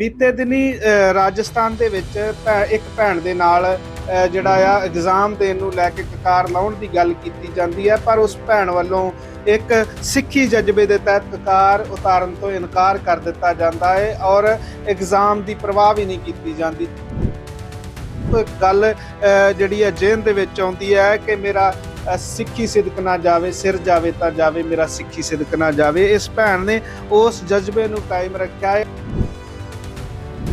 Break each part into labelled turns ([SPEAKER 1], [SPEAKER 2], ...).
[SPEAKER 1] ਬੀਤੇ ਦਿਨੀ ਰਾਜਸਥਾਨ ਦੇ ਵਿੱਚ ਭੈ- ਇੱਕ ਭੈਣ ਦੇ ਨਾਲ ਜਿਹੜਾ ਆ ਐਗਜ਼ਾਮ ਦੇਣ ਨੂੰ ਲੈ ਕੇ ਕਕਾਰ ਲਾਉਣ ਦੀ ਗੱਲ ਕੀਤੀ ਜਾਂਦੀ ਹੈ, ਪਰ ਉਸ ਭੈਣ ਵੱਲੋਂ ਇੱਕ ਸਿੱਖੀ ਜਜ਼ਬੇ ਦੇ ਤਹਿਤ ਕਕਾਰ ਉਤਾਰਨ ਤੋਂ ਇਨਕਾਰ ਕਰ ਦਿੱਤਾ ਜਾਂਦਾ ਹੈ ਔਰ ਐਗਜ਼ਾਮ ਦੀ ਪਰਵਾਹ ਵੀ ਨਹੀਂ ਕੀਤੀ ਜਾਂਦੀ। ਗੱਲ ਜਿਹੜੀ ਹੈ ਜੇਨ ਦੇ ਵਿੱਚ ਆਉਂਦੀ ਹੈ ਕਿ ਮੇਰਾ ਸਿੱਖੀ ਸਿਦਕ ਨਾ ਜਾਵੇ, ਸਿਰ ਜਾਵੇ ਤਾਂ ਜਾਵੇ, ਮੇਰਾ ਸਿੱਖੀ ਸਿਦਕ ਨਾ ਜਾਵੇ, ਇਸ ਭੈਣ ਨੇ ਉਸ ਜਜ਼ਬੇ ਨੂੰ ਕਾਇਮ ਰੱਖਿਆ ਹੈ।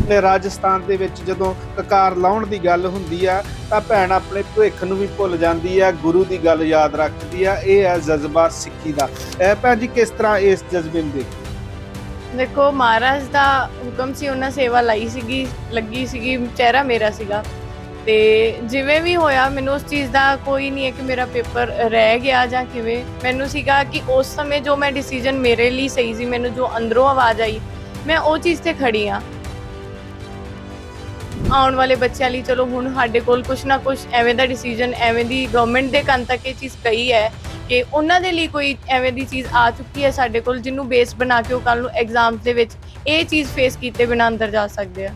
[SPEAKER 1] ਨੇ ਰਾਜਸਥਾਨ ਦੇ ਵਿੱਚ ਜਦੋਂ ਕਕਾਰ ਲਾਉਣ ਦੀ ਗੱਲ ਹੁੰਦੀ ਆ, ਤਾਂ ਭੈਣ ਆਪਣੇ ਭਵਿੱਖ ਨੂੰ ਵੀ ਭੁੱਲ ਜਾਂਦੀ ਆ, ਗੁਰੂ ਦੀ ਗੱਲ ਯਾਦ ਰੱਖਦੀ ਆ, ਇਹ ਹੈ ਜਜ਼ਬਾ ਸਿੱਖੀ ਦਾ। ਇਹ ਭੈਣ ਜੀ ਕਿਸ ਤਰ੍ਹਾਂ ਇਸ ਜਜ਼ਬੇ ਨੂੰ ਦੇਖਦੇ
[SPEAKER 2] ਦੇਖੋ, ਮਹਾਰਾਜ ਦਾ ਹੁਕਮ ਸੀ, ਉਹਨਾਂ ਸੇਵਾ ਲਈ ਸੀਗੀ, ਲੱਗੀ ਸੀਗੀ, ਚਿਹਰਾ ਮੇਰਾ ਸੀਗਾ। ਤੇ ਜਿਵੇਂ ਵੀ ਹੋਇਆ, ਮੈਨੂੰ ਉਸ ਚੀਜ਼ ਦਾ ਕੋਈ ਨਹੀਂ ਹੈ ਕਿ ਮੇਰਾ ਪੇਪਰ ਰਹਿ ਗਿਆ ਜਾਂ ਕਿਵੇਂ। ਮੈਨੂੰ ਸੀਗਾ ਕਿ ਉਸ ਸਮੇਂ ਜੋ ਮੈਂ ਡਿਸੀਜਨ ਮੇਰੇ ਲਈ ਸਹੀ ਸੀ, ਮੈਨੂੰ ਜੋ ਅੰਦਰੋਂ ਆਵਾਜ਼ ਆਈ, ਮੈਂ ਉਹ ਚੀਜ਼ ਤੇ ਖੜੀ ਆ। ਆਉਣ ਵਾਲੇ ਬੱਚਿਆਂ ਲਈ ਚਲੋ ਹੁਣ ਸਾਡੇ ਕੋਲ ਕੁਛ ਨਾ ਕੁਛ ਐਵੇਂ ਦਾ ਡਿਸੀਜਨ ਐਵੇਂ ਦੀ ਗਵਰਨਮੈਂਟ ਦੇ ਕੰਨ ਤੱਕ ਇਹ ਚੀਜ਼ ਪਈ ਹੈ ਕਿ ਉਹਨਾਂ ਦੇ ਲਈ ਕੋਈ ਐਵੇਂ ਦੀ ਚੀਜ਼ ਆ ਚੁੱਕੀ ਹੈ ਸਾਡੇ ਕੋਲ ਜਿਹਨੂੰ ਬੇਸ ਬਣਾ ਕੇ ਉਹ ਕੱਲ ਨੂੰ ਐਗਜ਼ਾਮਸ ਦੇ ਵਿੱਚ ਇਹ ਚੀਜ਼ ਫੇਸ ਕੀਤੇ ਬਿਨਾਂ ਅੰਦਰ ਜਾ ਸਕਦੇ ਆ।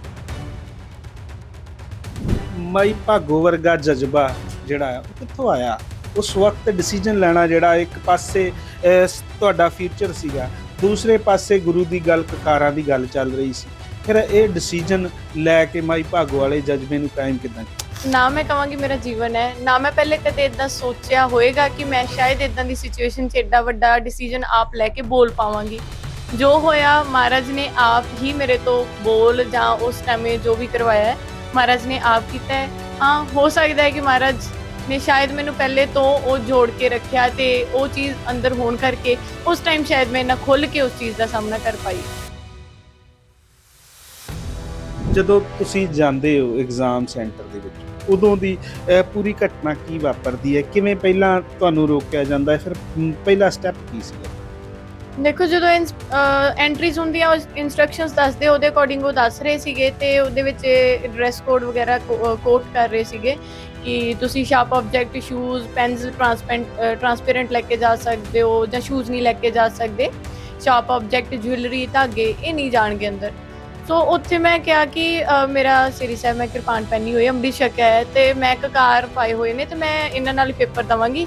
[SPEAKER 1] ਮਈ ਭਾਗੋ ਵਰਗਾ ਜਜ਼ਬਾ ਜਿਹੜਾ ਆ ਉਹ ਕਿੱਥੋਂ ਆਇਆ? ਉਸ ਵਕਤ ਡਿਸੀਜਨ ਲੈਣਾ ਜਿਹੜਾ ਇੱਕ ਪਾਸੇ ਤੁਹਾਡਾ ਫਿਊਚਰ ਸੀਗਾ, ਦੂਸਰੇ ਪਾਸੇ ਗੁਰੂ ਦੀ ਗੱਲ, ਕਕਾਰਾਂ ਦੀ ਗੱਲ ਚੱਲ ਰਹੀ ਸੀ। ਫਿਰ ਇਹ ਡਿਸੀਜਨ ਲੈ ਕੇ ਮਾਈ ਭਾਗੋ ਵਾਲੇ ਜਜ਼ਬੇ ਨੂੰ ਕਾਇਮ ਕਿਦਾਂ
[SPEAKER 2] ਨਾ ਮੈਂ ਕਹਾਂਗੀ ਮੇਰਾ ਜੀਵਨ ਹੈ, ਨਾ ਮੈਂ ਪਹਿਲੇ ਕਦੇ ਇਦਾਂ ਸੋਚਿਆ ਹੋਏਗਾ ਕਿ ਮੈਂ ਸ਼ਾਇਦ ਇਦਾਂ ਦੀ ਸਿਚੁਏਸ਼ਨ 'ਚ ਏਡਾ ਵੱਡਾ ਡਿਸੀਜਨ ਆਪ ਲੈ ਕੇ ਬੋਲ ਪਾਵਾਂਗੀ। ਜੋ ਹੋਇਆ, ਮਹਾਰਾਜ ਨੇ ਆਪ ਹੀ ਮੇਰੇ ਤੋਂ ਬੋਲ ਜਾਂ ਉਸ ਟਾਈਮੇ ਜੋ ਵੀ ਕਰਵਾਇਆ ਹੈ, ਮਹਾਰਾਜ ਨੇ ਆਪ ਕੀਤਾ ਹੈ। ਹਾਂ, ਹੋ ਸਕਦਾ ਹੈ ਕਿ ਮਹਾਰਾਜ ਨੇ ਸ਼ਾਇਦ ਮੈਨੂੰ ਪਹਿਲੇ ਤੋਂ ਉਹ ਜੋੜ ਕੇ ਰੱਖਿਆ ਤੇ ਉਹ ਚੀਜ਼ ਅੰਦਰ ਹੋਣ ਕਰਕੇ ਉਸ ਟਾਈਮ ਸ਼ਾਇਦ ਮੈਂ ਨਾ ਖੁੱਲ ਕੇ ਉਸ ਚੀਜ਼ ਦਾ ਸਾਹਮਣਾ ਕਰ ਪਾਈ।
[SPEAKER 1] ਜਦੋਂ ਤੁਸੀਂ ਜਾਂਦੇ ਹੋ ਐਗਜ਼ਾਮ ਸੈਂਟਰ ਦੇ ਵਿੱਚ, ਉਦੋਂ ਦੀ ਪੂਰੀ ਘਟਨਾ ਕੀ ਵਾਪਰਦੀ ਹੈ? ਕਿਵੇਂ ਪਹਿਲਾਂ ਤੁਹਾਨੂੰ ਰੋਕਿਆ ਜਾਂਦਾ ਹੈ? ਫਿਰ ਪਹਿਲਾ ਸਟੈਪ ਕੀ ਸੀਗਾ
[SPEAKER 2] ਦੇਖੋ, ਜਦੋਂ ਐਂਟਰੀਜ਼ ਹੁੰਦੀਆਂ, ਉਸ ਇਨਸਟਰਕਸ਼ਨਸ ਦੱਸਦੇ, ਉਹਦੇ ਅਕੋਰਡਿੰਗ ਉਹ ਦੱਸ ਰਹੇ ਸੀਗੇ ਤੇ ਉਹਦੇ ਵਿੱਚ ਡਰੈਸ ਕੋਡ ਵਗੈਰਾ ਕੋਟ ਕਰ ਰਹੇ ਸੀਗੇ ਕਿ ਤੁਸੀਂ sharp object shoes pencil transparent transparent ਲੈ ਕੇ ਜਾ ਸਕਦੇ ਹੋ ਜਾਂ ਸ਼ੂਜ਼ ਨਹੀਂ ਲੈ ਕੇ ਜਾ ਸਕਦੇ। ਸ਼ਾਰਪ ਆਬਜੈਕਟ ਜੁਐਲਰੀ ਧਾਗੇ, ਇਹ ਨਹੀਂ ਜਾਣਗੇ ਅੰਦਰ। ਸੋ ਉੱਥੇ ਮੈਂ ਕਿਹਾ ਕਿ ਅ, ਮੇਰਾ ਸ੍ਰੀ ਸਾਹਿਬ ਮੈਂ ਕਿਰਪਾਨ ਪਹਿਨੀ ਹੋਈ ਹੈ ਅੰਮ੍ਰਿਤ ਛਕਿਆ ਹੈ ਤੇ ਮੈਂ ਕਕਾਰ ਪਾਏ ਹੋਏ ਨੇ ਤੇ ਮੈਂ ਇਹਨਾਂ ਨਾਲ ਪੇਪਰ ਦਵਾਂਗੀ।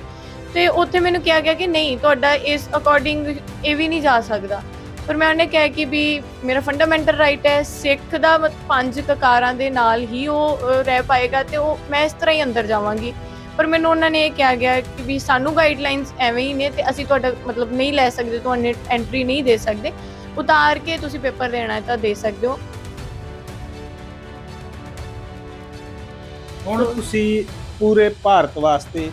[SPEAKER 2] ਤੇ ਉੱਥੇ ਮੈਨੂੰ ਕਿਹਾ ਗਿਆ ਕਿ ਨਹੀਂ ਤੁਹਾਡਾ ਇਸ ਅਕੋਰਡਿੰਗ ਇਹ ਵੀ ਨਹੀਂ ਜਾ ਸਕਦਾ। ਪਰ ਮੈਂ ਉਹਨੇ ਕਿਹਾ ਕਿ ਵੀ ਮੇਰਾ ਫੰਡਾਮੈਂਟਲ ਰਾਈਟ ਹੈ ਸਿੱਖ ਦਾ ਮਤ- ਪੰਜ ਕਕਾਰਾਂ ਦੇ ਨਾਲ ਹੀ ਉਹ ਅ, ਰਹਿ ਪਾਏਗਾ ਤੇ ਉਹ ਮੈਂ ਇਸ ਤਰ੍ਹਾਂ ਹੀ ਅੰਦਰ ਜਾਵਾਂਗੀ। ਪਰ ਮੈਨੂੰ ਉਹਨਾਂ ਨੇ ਇਹ ਕਿਹਾ ਗਿਆ ਕਿ ਵੀ ਸਾਨੂੰ ਗਾਈਡਲਾਈਨਸ ਐਵੇਂ ਹੀ ਨੇ ਤੇ ਅਸੀਂ ਤੁਹਾਡਾ ਮਤਲਬ ਨਹੀਂ ਲੈ ਸਕਦੇ ਤੁਹਾਨੂੰ ਐਂਟਰੀ ਨਹੀਂ ਦੇ ਸਕਦੇ। ਉਤਾਰ ਕੇ ਤੁਸੀਂ ਪੇਪਰ ਦੇਣਾ ਹੈ ਤਾਂ ਦੇ ਸਕਦੇ ਹੋ।
[SPEAKER 1] ਹੁਣ ਤੁਸੀਂ ਪੂਰੇ ਭਾਰਤ ਵਾਸਤੇ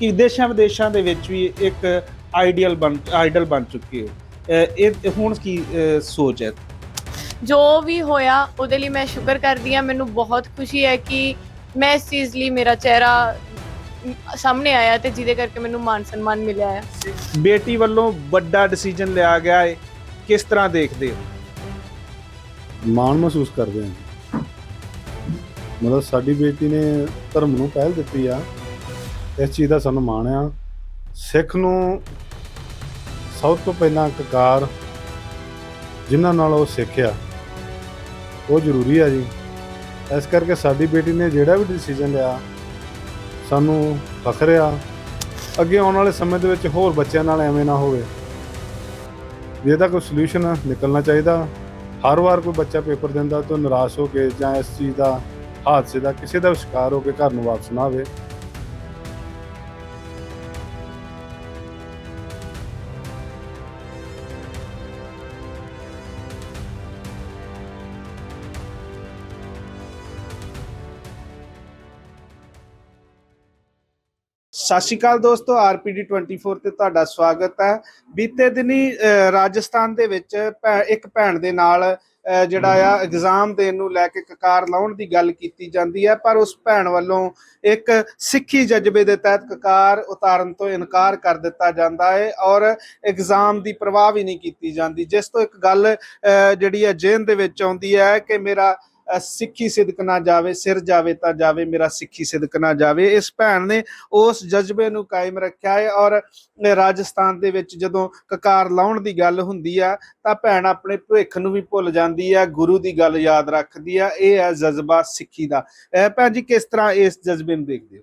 [SPEAKER 1] ਕਿ ਦੇਸ਼ਾਂ ਵਿਦੇਸ਼ਾਂ ਦੇ ਵਿੱਚ ਵੀ ਇੱਕ ਆਈਡੀਅਲ ਬਣ ਆਈਡਲ ਬਣ ਚੁੱਕੇ ਹੋ। ਅਹ, ਇਹ ਹੁਣ ਕੀ ਅਹ, ਸੋਚ ਹੈ?
[SPEAKER 2] ਜੋ ਵੀ ਹੋਇਆ ਉਹਦੇ ਲਈ ਮੈਂ ਸ਼ੁਕਰ ਕਰਦੀ ਹਾਂ। ਮੈਨੂੰ ਬਹੁਤ ਖੁਸ਼ੀ ਹੈ ਕਿ ਮੈਂ ਇਸ ਚੀਜ਼ ਲਈ ਮੇਰਾ ਚਿਹਰਾ ਸਾਹਮਣੇ ਆਇਆ ਤੇ ਜਿਹਦੇ ਕਰਕੇ ਮੈਨੂੰ ਮਾਨ ਸਨਮਾਨ ਮਿਲਿਆ ਹੈ।
[SPEAKER 1] ਬੇਟੀ ਵੱਲੋਂ ਵੱਡਾ ਡਿਸੀਜਨ ਲਿਆ ਗਿਆ ਹੈ। ਕਿਸ ਤਰ੍ਹਾਂ ਦੇਖਦੇ ਹੋ?
[SPEAKER 3] ਮਾਣ ਮਹਿਸੂਸ ਕਰਦੇ ਹਾਂ। ਮਤਲਬ ਸਾਡੀ ਬੇਟੀ ਨੇ ਧਰਮ ਨੂੰ ਪਹਿਲ ਦਿੱਤੀ ਆ। ਇਸ ਚੀਜ਼ ਦਾ ਸਾਨੂੰ ਮਾਣ ਆ। ਸਿੱਖ ਨੂੰ ਸਭ ਤੋਂ ਪਹਿਲਾਂ ਕਕਾਰ ਜਿਨ੍ਹਾਂ ਨਾਲ ਉਹ ਸਿੱਖਿਆ, ਉਹ ਜ਼ਰੂਰੀ ਆ ਜੀ। ਇਸ ਕਰਕੇ ਸਾਡੀ ਬੇਟੀ ਨੇ ਜਿਹੜਾ ਵੀ ਡਿਸੀਜਨ ਲਿਆ, ਸਾਨੂੰ ਫਖਰ ਆ ਅੱਗੇ ਆਉਣ ਵਾਲੇ ਸਮੇਂ ਦੇ ਵਿੱਚ ਹੋਰ ਬੱਚਿਆਂ ਨਾਲ ਐਵੇਂ ਨਾ ਹੋਵੇ। ਵੀ ਕੋਈ ਸੋਲੂਸ਼ਨ ਨਿਕਲਣਾ ਚਾਹੀਦਾ। ਹਰ ਵਾਰ ਕੋਈ ਬੱਚਾ ਪੇਪਰ ਦਿੰਦਾ ਤਾਂ ਨਿਰਾਸ਼ ਹੋ ਕੇ ਜਾਂ ਇਸ ਚੀਜ਼ ਦਾ ਹਾਦਸੇ ਦਾ ਕਿਸੇ ਦਾ ਸ਼ਿਕਾਰ ਹੋ ਕੇ ਘਰ ਨੂੰ ਵਾਪਸ ਨਾ ਆਵੇ।
[SPEAKER 1] ਸਤਿ ਸ਼੍ਰੀ ਅਕਾਲ ਦੋਸਤੋ ਆਰਪੀਡੀ 24 ਤੇ ਤੁਹਾਡਾ ਸਵਾਗਤ ਹੈ। ਬੀਤੇ ਦਿਨੀ ਰਾਜਸਥਾਨ ਦੇ ਵਿੱਚ ਇੱਕ ਭੈਣ ਦੇ ਨਾਲ ਜਿਹੜਾ ਆ ਐਗਜ਼ਾਮ ਦੇਣ ਨੂੰ ਲੈ ਕੇ ਕਕਾਰ ਲਾਉਣ ਦੀ ਗੱਲ ਕੀਤੀ ਜਾਂਦੀ ਹੈ ਪਰ ਉਸ ਭੈਣ ਵੱਲੋਂ ਇੱਕ ਸਿੱਖੀ ਜਜ਼ਬੇ ਦੇ ਤਹਿਤ ਕਕਾਰ ਉਤਾਰਨ ਤੋਂ ਇਨਕਾਰ ਕਰ ਦਿੱਤਾ ਜਾਂਦਾ ਹੈ ਔਰ ਐਗਜ਼ਾਮ ਦੀ ਪਰਵਾਹ ਵੀ ਨਹੀਂ ਕੀਤੀ ਜਾਂਦੀ। ਜਿਸ ਤੋਂ ਇੱਕ ਗੱਲ ਜਿਹੜੀ ਹੈ ਜੇਨ ਦੇ ਵਿੱਚ ਆਉਂਦੀ ਹੈ ਕਿ ਮੇਰਾ ਸਿੱਖੀ ਸਿਦਕ ਨਾ ਜਾਵੇ, ਸਿਰ ਜਾਵੇ ਤਾਂ ਜਾਵੇ, ਮੇਰਾ ਸਿੱਖੀ ਸਿਦਕ ਨਾ ਜਾਵੇ। ਇਸ ਭੈਣ ਨੇ ਉਸ ਜਜ਼ਬੇ ਨੂੰ ਕਾਇਮ ਰੱਖਿਆ ਹੈ ਔਰ ਰਾਜਸਥਾਨ ਦੇ ਵਿੱਚ ਜਦੋਂ ਕਕਾਰ ਲਾਉਣ ਦੀ ਗੱਲ ਹੁੰਦੀ ਆ, ਤਾਂ ਭੈਣ ਆਪਣੇ ਭਵਿੱਖ ਨੂੰ ਵੀ ਭੁੱਲ ਜਾਂਦੀ ਆ, ਗੁਰੂ ਦੀ ਗੱਲ ਯਾਦ ਰੱਖਦੀ ਆ। ਇਹ ਹੈ ਜਜ਼ਬਾ ਸਿੱਖੀ ਦਾ। ਭੈਣ ਜੀ, ਕਿਸ ਤਰ੍ਹਾਂ ਇਸ ਜਜ਼ਬੇ ਨੂੰ ਦੇਖਦੇ ਹੋ?